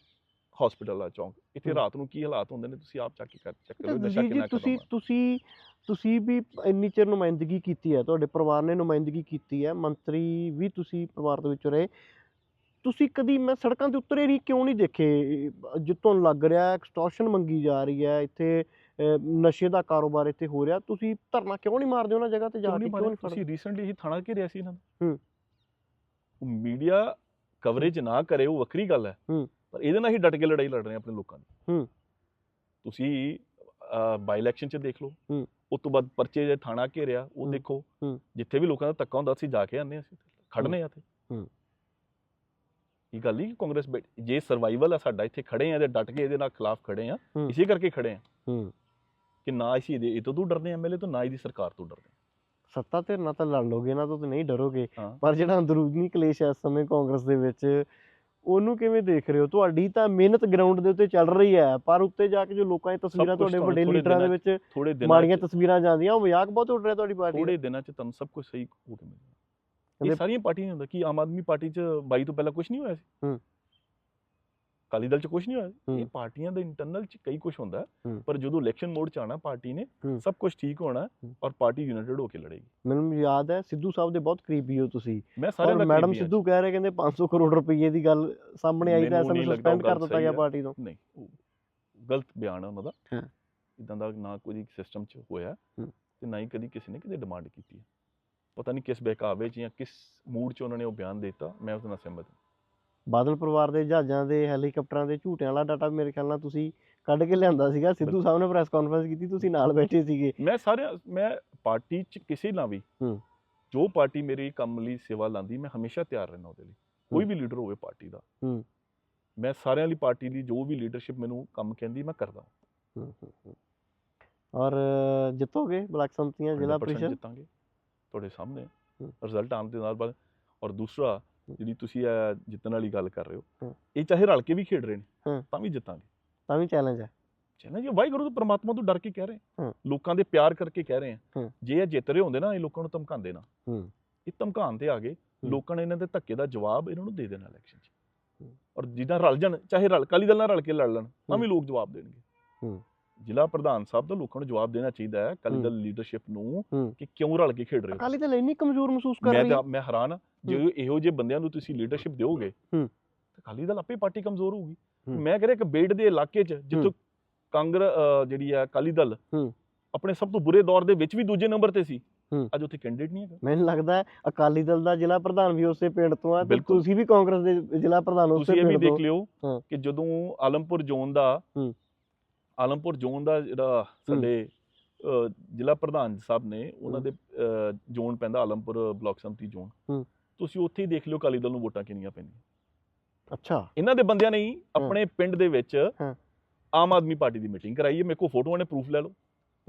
ਹਸਪੀਟਲ ਵਾਲਾ ਚੌਂਕ। ਇੱਥੇ। ਰਾਤ ਨੂੰ ਕੀ ਹਾਲਾਤ ਹੁੰਦੇ ਨੇ ਤੁਸੀਂ ਆਪ ਚੱਕ ਕੇ ਕਰ ਚੈੱਕ ਕਰੋ ਨਸ਼ਾ ਕਿੰਨਾ ਤੁਸੀਂ ਖਤਮ ਤੁਸੀਂ ਤੁਸੀਂ ਵੀ ਇੰਨੀ ਚਿਰ ਨੁਮਾਇੰਦਗੀ ਕੀਤੀ ਹੈ ਤੁਹਾਡੇ ਪਰਿਵਾਰ ਨੇ ਨੁਮਾਇੰਦਗੀ ਕੀਤੀ ਹੈ ਮੰਤਰੀ ਵੀ ਤੁਸੀਂ ਪਰਿਵਾਰ ਦੇ ਵਿੱਚ ਰਹੇ। ਤੁਸੀਂ ਕਦੀ ਮੈਂ ਸੜਕਾਂ ਤੇ ਉਤਰੇ ਨਹੀਂ ਕਿਉਂ ਨਹੀਂ ਦੇਖੇ? ਜਿੱਤੋਂ ਲੱਗ ਰਿਹਾ ਐਕਸਟੋਰਸ਼ਨ ਮੰਗੀ ਜਾ ਰਹੀ ਹੈ ਇੱਥੇ ਨਸ਼ੇ ਦਾ ਕਾਰੋਬਾਰ ਇੱਥੇ ਹੋ ਰਿਹਾ। ਤੁਸੀਂ ਧਰਨਾ ਕਿਉਂ ਨਹੀਂ ਮਾਰਦੇ ਉਹਨਾਂ ਜਗ੍ਹਾ ਤੇ ਜਾ ਕੇ ਕਿਉਂ ਨਹੀਂ ਤੁਸੀਂ ਰੀਸੈਂਟਲੀ ਹੀ ਥਾਣਾ ਘੇਰਿਆ ਸੀ ਇਹਨਾਂ ਦਾ ਹੂੰ। ਉਹ ਮੀਡੀਆ ਕਵਰੇਜ ਨਾ ਕਰੇ ਉਹ ਵੱਖਰੀ ਗੱਲ ਹੈ ਹੂੰ। ਪਰ ਇਹਦੇ ਨਾਲ ਹੀ ਡਟ ਕੇ ਲੜਾਈ ਲੜ ਰਹੇ ਆਪਣੇ ਲੋਕਾਂ ਦੀ ਹੂੰ। ਤੁਸੀਂ ਬਾਈ ਇਲੈਕਸ਼ਨ 'ਚ ਦੇਖ ਲਓ ਹੂੰ। ਉਸ ਤੋਂ ਬਾਅਦ ਪਰਚੇ ਜੇ ਥਾਣਾ ਘੇਰਿਆ ਉਹ। ਦੇਖੋ ਹੂੰ। ਜਿੱਥੇ ਵੀ ਲੋਕਾਂ ਦਾ ਧੱਕਾ ਹੁੰਦਾ ਅਸੀਂ ਜਾ ਕੇ ਆਨੇ ਅਸੀਂ ਖੜਨੇ ਆ ਤੇ ਹੂੰ। ਇਹ ਗੱਲ ਨਹੀਂ ਕਿ ਕਾਂਗਰਸ ਜੇ ਸਰਵਾਈਵਲ ਆ ਸਾਡਾ ਇੱਥੇ ਖੜੇ ਆ ਤੇ ਡਟ ਕੇ ਇਹਦੇ ਨਾਲ ਖਿਲਾਫ ਖੜੇ ਆ। ਇਸੇ ਕਰਕੇ ਖੜੇ ਆ ਹੂੰ ਕਿ ਨਾ ਅਸੀਂ ਇਹਦੇ ਇਹ ਤੋਂ ਤੋਂ ਡਰਦੇ ਐਮਐਲਏ ਤੋਂ ਨਾ ਇਹਦੀ ਸਰਕਾਰ ਤੋਂ ਡਰਦੇ ਸੱਤਾ ਤੇ ਨਾ ਤਾਂ ਲੜ ਲੋਗੇ ਨਾ ਤਾਂ ਨਹੀਂ ਡਰੋਗੇ। ਹਾਂ। ਪਰ ਜਿਹੜਾ ਅੰਦਰੂਨੀ ਕਲੇਸ਼ ਹੈ ਇਸ ਸਮੇਂ ਕਾਂਗਰਸ ਦੇ ਵਿੱਚ ਉਹਨੂੰ ਕਿਵੇਂ ਦੇਖ ਰਹੇ ਹੋ? ਤੁਹਾਡੀ ਤਾਂ ਮਿਹਨਤ ਗਰਾਊਂਡ ਦੇ ਉੱਤੇ ਚੱਲ ਰਹੀ ਹੈ ਪਰ ਉੱਤੇ ਜਾ ਕੇ ਜੋ ਲੋਕਾਂ ਦੀਆਂ ਤਸਵੀਰਾਂ ਕੁਛ ਤੁਹਾਡੇ ਤੁਹਾਨੂੰ ਵੱਡੇ ਥੋੜ੍ਹੇ ਲੀਡਰਾਂ ਦੇ ਦਿਨਾਂ ਵਿੱਚ ਥੋੜੇ ਦਿਨਾਂ ਮਾੜੀਆਂ 'ਚ- ਤਸਵੀਰਾਂ ਜਾਂਦੀਆਂ ਉਹ ਮਜ਼ਾਕ ਬਹੁਤ ਉੱਡ ਰਿਹਾ ਤੁਹਾਡੀ ਪਾਰਟੀ ਥੋੜੇ ਦਿਨਾਂ 'ਚ ਤੁਹਾਨੂੰ ਸਭ ਕੁਝ ਸਹੀ ਹੋ ਕੇ ਮਿਲੇਗਾ ਇਹ ਕਹਿੰਦੇ- ਸਾਰੀਆਂ ਪਾਰਟੀਆਂ ਨਹੀਂ ਹੁੰਦਾ ਕਿ ਆਮ ਆਦਮੀ ਪਾਰਟੀ 'ਚ ਬਾਈ ਤੋਂ ਪਹਿਲਾਂ ਕੁਝ ਨਹੀਂ ਹੋਇਆ ਸੀ? ਹੂੰ। ਅਕਾਲੀ ਦਲ 'ਚ ਕੁਝ ਨਹੀਂ ਹੋਇਆ। ਇਹ। ਪਾਰਟੀਆਂ ਦੇ ਇੰਟਰਨਲ 'ਚ ਕਈ ਕੁਝ ਹੁੰਦਾ। ਪਰ ਜਦੋਂ ਇਲੈਕਸ਼ਨ ਮੋਡ 'ਚ ਆਣਾ ਪਾਰਟੀ ਨੇ। ਸਭ ਕੁਝ ਠੀਕ ਹੋਣਾ। ਔਰ ਪਾਰਟੀ ਯੂਨਾਈਟਿਡ ਹੋ ਕੇ ਲੜੇਗੀ ਮੈਨੂੰ ਯਾਦ ਹੈ ਸਿੱਧੂ ਸਾਹਿਬ ਦੇ ਬਹੁਤ ਕਰੀਬੀ ਹੋ ਤੁਸੀਂ ਮੈਂ ਸਾਰਿਆਂ ਔਰ ਮੈਡਮ। ਸਿੱਧੂ ਕਹਿ ਰਹੇ ਕਹਿੰਦੇ 500 ਕਰੋੜ ਰੁਪਏ ਦੀ ਗੱਲ ਸਾਹਮਣੇ ਆਈ ਤਾਂ ਮੈਨੂੰ ਐਸਾ ਨਹੀਂ ਨੂੰ ਲੱਗਦਾ ਉਹ ਸਸਪੈਂਡ ਕਰ ਦਿੱਤਾ ਗਿਆ। ਪਾਰਟੀ ਤੋਂ ਨਹੀਂ ਗਲਤ ਬਿਆਨ ਹੈ ਉਹਨਾਂ ਦਾ ਹਾਂ। ਇਦਾਂ ਦਾ ਨਾ ਕੋਈ ਸਿਸਟਮ 'ਚ ਹੋਇਆ। ਤੇ ਨਾ ਹੀ ਕਦੀ ਕਿਸੇ ਨੇ ਕਿਤੇ ਡਿਮਾਂਡ ਕੀਤੀ ਪਤਾ ਨਹੀਂ ਕਿਸ ਬਹਿਕਾਵੇ 'ਚ ਜਾਂ ਕਿਸ ਮੂਡ 'ਚ ਉਹਨਾਂ ਨੇ ਉਹ ਬਿਆਨ ਦਿੱਤਾ ਮੈਂ ਉਸ ਨਾਲ ਸਹਿਮਤ ਹਾਂ ਬਾਦਲ ਪਰਿਵਾਰ ਦੇ ਜਹਾਜ਼ਾਂ ਦੇ ਹੈਲੀਕਾਪਟਰਾਂ ਦੇ ਝੂਟਿਆਂ ਵਾਲਾ ਡਾਟਾ ਮੇਰੇ ਖਿਆਲ ਨਾਲ ਤੁਸੀਂ ਕੱਢ ਕੇ ਲਿਆਂਦਾ ਸੀਗਾ ਸਿੱਧੂ। ਸਾਹਿਬ ਨੇ ਪ੍ਰੈਸ ਕਾਨਫਰੰਸ ਕੀਤੀ ਤੁਸੀਂ ਨਾਲ ਬੈਠੇ ਸੀਗੇ ਮੈਂ ਸਾਰੇ ਮੈਂ ਪਾਰਟੀ 'ਚ ਕਿਸੇ ਨਾਲ ਵੀ ਹੂੰ। ਜੋ ਪਾਰਟੀ ਮੇਰੀ ਕੰਮ ਲਈ ਸੇਵਾ ਲਾਂਦੀ ਮੈਂ ਹਮੇਸ਼ਾ ਤਿਆਰ ਰਹਿਣਾ ਉਹਦੇ ਲਈ ਕੋਈ ਵੀ ਲੀਡਰ ਹੋਵੇ ਪਾਰਟੀ ਦਾ ਹੂੰ। ਮੈਂ ਸਾਰਿਆਂ ਲਈ ਪਾਰਟੀ ਦੀ ਜੋ ਵੀ ਲੀਡਰਸ਼ਿਪ ਮੈਨੂੰ ਕੰਮ ਕਹਿੰਦੀ ਮੈਂ ਕਰਦਾ ਹੂੰ, ਹੂੰ, ਹੂੰ। ਔਰ ਜਿੱਤੋਗੇ ਬਲਾਕ ਸੰਮਤੀਆਂ ਜ਼ਿਲ੍ਹਾ 100% ਪ੍ਰੀਸ਼ਦ ਜਿੱਤਾਂਗੇ ਤੁਹਾਡੇ ਸਾਹਮਣੇ। ਰਿਜ਼ਲਟ ਆਉਣ ਦੇ ਨਾਲ ਬਾਅਦ ਔਰ ਦੂਸਰਾ ਜਿਹੜੀ ਤੁਸੀਂ ਇਹ ਜਿੱਤਣ ਵਾਲੀ ਗੱਲ ਕਰ ਰਹੇ ਹੋ ਹੂੰ। ਇਹ ਚਾਹੇ ਰਲ ਕੇ ਵੀ ਖੇਡ ਰਹੇ ਨੇ ਹੂੰ। ਤਾਂ ਵੀ ਜਿੱਤਾਂਗੇ ਤਾਂ ਵੀ ਚੈਲੰਜ ਹੈ ਚੈਲੰਜ ਇਹ ਵਾਹਿਗੁਰੂ ਤੋਂ ਪ੍ਰਮਾਤਮਾ ਤੋਂ ਡਰ ਕੇ ਕਹਿ ਰਹੇ ਹਾਂ ਹੂੰ। ਲੋਕਾਂ ਦੇ ਪਿਆਰ ਕਰਕੇ ਕਹਿ ਰਹੇ ਹਾਂ ਹੂੰ। ਜੇ ਇਹ ਜਿੱਤ ਰਹੇ ਹੁੰਦੇ ਨਾ ਇਹ ਲੋਕਾਂ ਨੂੰ ਧਮਕਾਉਂਦੇ ਨਾ ਹੂੰ ਇਹ ਧਮਕਾਉਣ ਤੇ ਆ ਗਏ ਹੂੰ। ਲੋਕਾਂ ਨੇ ਇਹਨਾਂ ਦੇ ਧੱਕੇ ਦਾ ਜਵਾਬ ਇਹਨਾਂ ਨੂੰ ਦੇ ਦੇਣਾ ਇਲੈਕਸ਼ਨ 'ਚ ਹੂੰ। ਔਰ ਜਿੱਦਾਂ ਰਲ ਜਾਣ ਚਾਹੇ ਰਲ ਕਾਲੀ ਦਲ ਨਾਲ ਰਲ ਕੇ ਲੜ ਲੈਣ ਤਾਂ ਵੀ ਲੋਕ ਜਵਾਬ ਦੇਣਗੇ ਹੂੰ। ਜ਼ਿਲ੍ਹਾ ਪ੍ਰਧਾਨ ਸਾਹਿਬ ਦਾ ਲੋਕਾਂ ਨੂੰ ਜਵਾਬ ਦੇਣਾ ਚਾਹੀਦਾ ਹੈ ਕਾਲੀ ਹੂੰ। ਦਲ ਲੀਡਰਸ਼ਿਪ ਨੂੰ। ਕਿ ਕਿਉਂ ਰਲ ਕੇ ਖੇਡ ਰਹੇ ਹੋ ਅਕਾਲੀ ਦਲ ਇੰਨੀ ਕਮਜ਼ੋਰ ਮਹਿਸੂਸ ਕਰ ਰਹੀ ਹੈ ਤਾਂ ਮੈਂ ਹੈਰਾਨ ਜੇ ਇਹੋ ਜਿਹੇ ਬੰਦਿਆਂ ਨੂੰ ਤੁਸੀਂ ਲੀਡਰਸ਼ਿਪ ਦਿਓਗੇ ਹੂੰ। ਤਾਂ ਅਕਾਲੀ ਦਲ ਆਪੇ ਪਾਰਟੀ ਕਮਜ਼ੋਰ ਹੋਊਗੀ। ਮੈਂ ਕਹਿੰਦਾ ਇੱਕ ਬੇੜ ਦੇ ਇਲਾਕੇ 'ਚ ਜਿੱਥੋਂ ਕਾਂਗਰਸ ਜਿਹੜੀ ਹੈ ਅਕਾਲੀ ਦਲ। ਆਪਣੇ ਸਭ ਤੋਂ ਬੁਰੇ ਦੌਰ ਦੇ ਵਿੱਚ ਵੀ ਦੂਜੇ ਨੰਬਰ ਤੇ ਸੀ। ਅੱਜ ਉੱਥੇ ਕੈਂਡੀਡੇਟ ਨਹੀਂ ਹੈਗਾ ਮੈਨੂੰ ਲੱਗਦਾ ਅਕਾਲੀ ਦਲ ਦਾ ਜ਼ਿਲ੍ਹਾ ਪ੍ਰਧਾਨ ਵੀ ਉਸੇ ਪਿੰਡ ਤੋਂ ਆ ਤੇ। ਤੁਸੀਂ ਵੀ ਕਾਂਗਰਸ ਦੇ ਜ਼ਿਲ੍ਹਾ ਪ੍ਰਧਾਨ ਉਸੇ ਤੁਸੀਂ ਇਹ ਵੀ ਪਿੰਡ ਦੇਖ ਤੋਂ ਲਿਓ। ਕਿ ਜਦੋਂ ਆਲਮਪੁਰ ਜ਼ੋਨ ਦਾ। ਆਲਮਪੁਰ ਜ਼ੋਨ ਦਾ ਜਿਹੜਾ ਸਾਡੇ ਜ਼ਿਲ੍ਹਾ ਪ੍ਰਧਾਨ ਸਾਹਿਬ ਨੇ ਉਹਨਾਂ। ਦੇ ਜ਼ੋਨ ਪੈਂਦਾ ਆਲਮਪੁਰ ਬਲਾਕ ਸੰਮਤੀ ਜ਼ੋਨ। ਤੁਸੀਂ ਉੱਥੇ ਹੀ ਦੇਖ ਲਿਓ ਅਕਾਲੀ ਦਲ ਨੂੰ ਵੋਟਾਂ ਕਿੰਨੀਆਂ ਪੈਂਦੀਆਂ। ਅੱਛਾ। ਇਹਨਾਂ ਦੇ ਬੰਦਿਆਂ ਨੇ ਆਪਣੇ ਪਿੰਡ ਦੇ ਵਿੱਚ। ਆਮ ਆਦਮੀ ਪਾਰਟੀ ਦੀ ਮੀਟਿੰਗ ਕਰਾਈ ਹੈ। ਮੇਰੇ ਕੋਲ ਫੋਟੋਆਂ ਨੇ ਪ੍ਰੂਫ ਲੈ ਲਓ।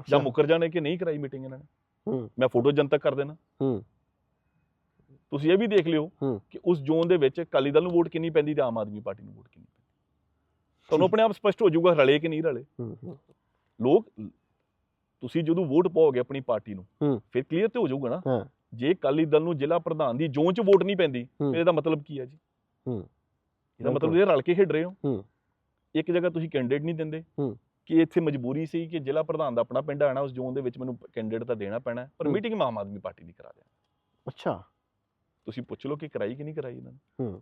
ਜਾਂ ਮੁੱਕਰ ਜਾਣੇ ਕਿ ਨਹੀਂ ਕਰਾਈ ਮੀਟਿੰਗ ਇਹਨਾਂ ਨੇ। ਹੂੰ। ਮੈਂ ਫੋਟੋ ਜਨਤਕ ਕਰ ਦੇਣਾ। ਹੂੰ। ਤੁਸੀਂ ਇਹ ਵੀ ਦੇਖ ਲਿਓ। ਕਿ ਉਸ ਜ਼ੋਨ ਦੇ ਵਿੱਚ ਅਕਾਲੀ ਦਲ ਨੂੰ ਵੋਟ ਕਿੰਨੀ ਪੈਂਦੀ ਤੇ ਆਮ ਆਦਮੀ ਪਾਰਟੀ ਨੂੰ ਵੋਟ ਕਿੰਨੀ ਤੁਹਾਨੂੰ ਆਪਣੇ ਆਪ ਸਪਸ਼ਟ ਹੋ ਜਾਊਗਾ ਰਲੇ ਕਿ ਨਹੀਂ ਰਲੇ ਲੋਕ ਤੁਸੀਂ ਜਦੋਂ ਵੋਟ ਪਾਓਗੇ ਆਪਣੀ ਪਾਰਟੀ ਨੂੰ। ਫਿਰ ਕਲੀਅਰ ਤੇ ਹੋ ਜਾਊਗਾ ਨਾ। ਜੇ ਅਕਾਲੀ ਦਲ ਨੂੰ ਜ਼ਿਲ੍ਹਾ ਪ੍ਰਧਾਨ ਦੀ ਜ਼ੋਨ 'ਚ ਵੋਟ ਨਹੀਂ ਪੈਂਦੀ। ਫਿਰ ਇਹਦਾ ਮਤਲਬ ਕੀ ਹੈ ਜੀ। ਇਹਦਾ ਮਤਲਬ ਇਹ ਰਲ ਕੇ ਖੇਡ ਰਹੇ ਹੋ। ਇੱਕ ਜਗ੍ਹਾ ਤੁਸੀਂ ਕੈਂਡੀਡੇਟ ਨਹੀਂ ਦਿੰਦੇ। ਕਿ ਇੱਥੇ ਮਜਬੂਰੀ ਸੀ ਕਿ ਜ਼ਿਲ੍ਹਾ ਪ੍ਰਧਾਨ ਦਾ ਆਪਣਾ ਪਿੰਡ ਆਣਾ ਉਸ ਜ਼ੋਨ ਦੇ ਵਿੱਚ ਮੈਨੂੰ ਕੈਂਡੀਡੇਟ ਤਾਂ ਦੇਣਾ ਪੈਣਾ ਪਰ। ਮੀਟਿੰਗ ਆਮ ਆਦਮੀ ਪਾਰਟੀ ਦੀ ਕਰਾ ਦਿਆਂ ਅੱਛਾ ਤੁਸੀਂ ਪੁੱਛ ਲਓ ਕਿ ਕਰਾਈ ਕਿ ਨਹੀਂ ਕਰਾਈ ਇਹਨਾਂ ਨੇ ਹੂੰ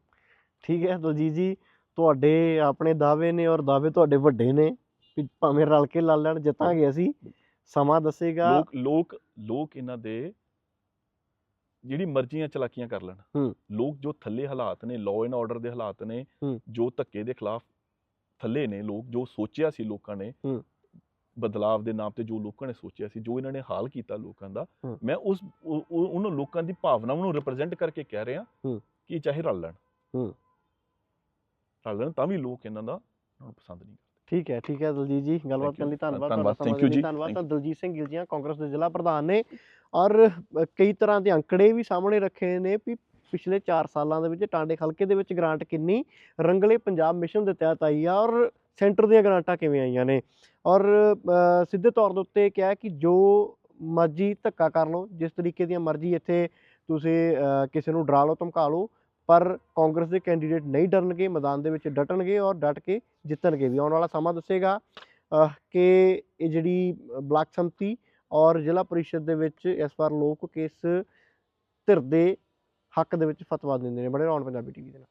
ਠੀਕ ਹੈ ਦਲਜੀਤ ਜੀ ਤੁਹਾਡੇ ਆਪਣੇ ਦਾਅਵੇ ਨੇ ਔਰ ਦਾਅਵੇ ਤੁਹਾਡੇ ਵੱਡੇ ਨੇ ਵੀ ਭਾਵੇਂ ਰਲ ਕੇ ਲਾ ਲੈਣ ਜਿੱਤਾਂਗੇ ਅਸੀਂ ਸਮਾਂ ਦੱਸੇਗਾ ਲੋਕ ਲੋਕ ਲੋਕ ਇਹਨਾਂ ਦੇ ਜਿਹੜੀ ਮਰਜ਼ੀਆਂ ਚਲਾਕੀਆਂ ਕਰ ਲੈਣ। ਲੋਕ ਜੋ ਥੱਲੇ ਹਾਲਾਤ ਨੇ ਲਾਅ ਐਂਡ ਆਰਡਰ ਦੇ ਹਾਲਾਤ ਨੇ। ਜੋ ਧੱਕੇ ਦੇ ਖਿਲਾਫ ਥੱਲੇ ਨੇ ਲੋਕ ਜੋ ਸੋਚਿਆ ਸੀ ਲੋਕਾਂ ਨੇ। ਬਦਲਾਵ ਦੇ ਨਾਮ ਤੇ ਜੋ ਲੋਕਾਂ ਨੇ ਸੋਚਿਆ ਸੀ ਜੋ ਇਹਨਾਂ ਨੇ ਹਾਲ ਕੀਤਾ ਲੋਕਾਂ ਦਾ। ਮੈਂ ਉਸ ਉਹ- ਉਹ- ਉਹਨਾਂ ਲੋਕਾਂ ਦੀ ਭਾਵਨਾਵਾਂ ਨੂੰ ਰਿਪਰੈਜ਼ੈਂਟ ਕਰਕੇ ਕਹਿ ਰਿਹਾ। ਕਿ ਚਾਹੇ ਰਲ ਲੈਣ ਰਲ ਲੈਣ ਤਾਂ ਵੀ ਲੋਕ ਇਹਨਾਂ ਦਾ ਇਹਨਾਂ ਨੂੰ ਪਸੰਦ ਨਹੀਂ ਕਰਦੇ। ਠੀਕ ਹੈ ਠੀਕ ਹੈ ਦਲਜੀਤ ਜੀ ਗੱਲਬਾਤ Thank you. ਕਰਨ ਲਈ ਧੰਨਵਾਦ ਧੰਨਵਾਦ, ਤੁਹਾਡਾ thank ਸਮਾਂ you ਦੇਣ ਲਈ ਜੀ, ਧੰਨਵਾਦ। Thank ਤਾਂ ਦਲਜੀਤ ਸਿੰਘ ਗਿਲਜੀਆਂ ਕਾਂਗਰਸ ਦੇ ਜ਼ਿਲ੍ਹਾ ਪ੍ਰਧਾਨ ਨੇ ਔਰ ਅ, ਕਈ ਤਰ੍ਹਾਂ ਦੇ ਅੰਕੜੇ ਵੀ ਸਾਹਮਣੇ ਰੱਖੇ ਨੇ ਵੀ ਪਿਛਲੇ 4 ਸਾਲਾਂ ਦੇ ਵਿੱਚ ਟਾਂਡੇ ਹਲਕੇ ਦੇ ਵਿੱਚ ਗ੍ਰਾਂਟ ਕਿੰਨੀ ਰੰਗਲੇ ਪੰਜਾਬ ਮਿਸ਼ਨ ਦੇ ਤਹਿਤ ਆਈ ਆ ਔਰ ਸੈਂਟਰ ਦੀਆਂ ਗ੍ਰਾਂਟਾਂ ਕਿਵੇਂ ਆਈਆਂ ਨੇ? ਔਰ ਅ, ਸਿੱਧੇ ਤੌਰ ਦੇ ਉੱਤੇ ਕਿਹਾ ਕਿ ਜੋ ਮਰਜ਼ੀ ਧੱਕਾ ਕਰ ਲਓ ਜਿਸ ਤਰੀਕੇ ਦੀਆਂ ਮਰਜ਼ੀ ਇੱਥੇ ਤੁਸੀਂ ਅ, ਕਿਸੇ ਨੂੰ ਡਰਾ ਲਓ ਧਮਕਾ ਲਓ ਪਰ ਕਾਂਗਰਸ ਦੇ ਕੈਂਡੀਡੇਟ ਨਹੀਂ ਡਰਨਗੇ, ਮੈਦਾਨ ਦੇ ਵਿੱਚ ਡਟਣਗੇ ਔਰ ਡਟ ਕੇ ਜਿੱਤਣਗੇ ਵੀ। ਆਉਣ ਵਾਲਾ ਸਮਾਂ ਦੱਸੇਗਾ ਕਿ ਇਹ ਜਿਹੜੀ ਬਲਾਕ ਸੰਮਤੀ ਔਰ ਜ਼ਿਲ੍ਹਾ ਪਰਿਸ਼ਦ ਦੇ ਵਿੱਚ ਇਸ ਵਾਰ ਲੋਕ ਕਿਸ ਧਿਰ ਦੇ ਹੱਕ ਦੇ ਵਿੱਚ ਫਤਵਾ ਦਿੰਦੇ ਨੇ। ਬੜੇ ਰੌਣ ਪੰਜਾਬੀ ਟੀਵੀ ਦੇ ਨਾਲ।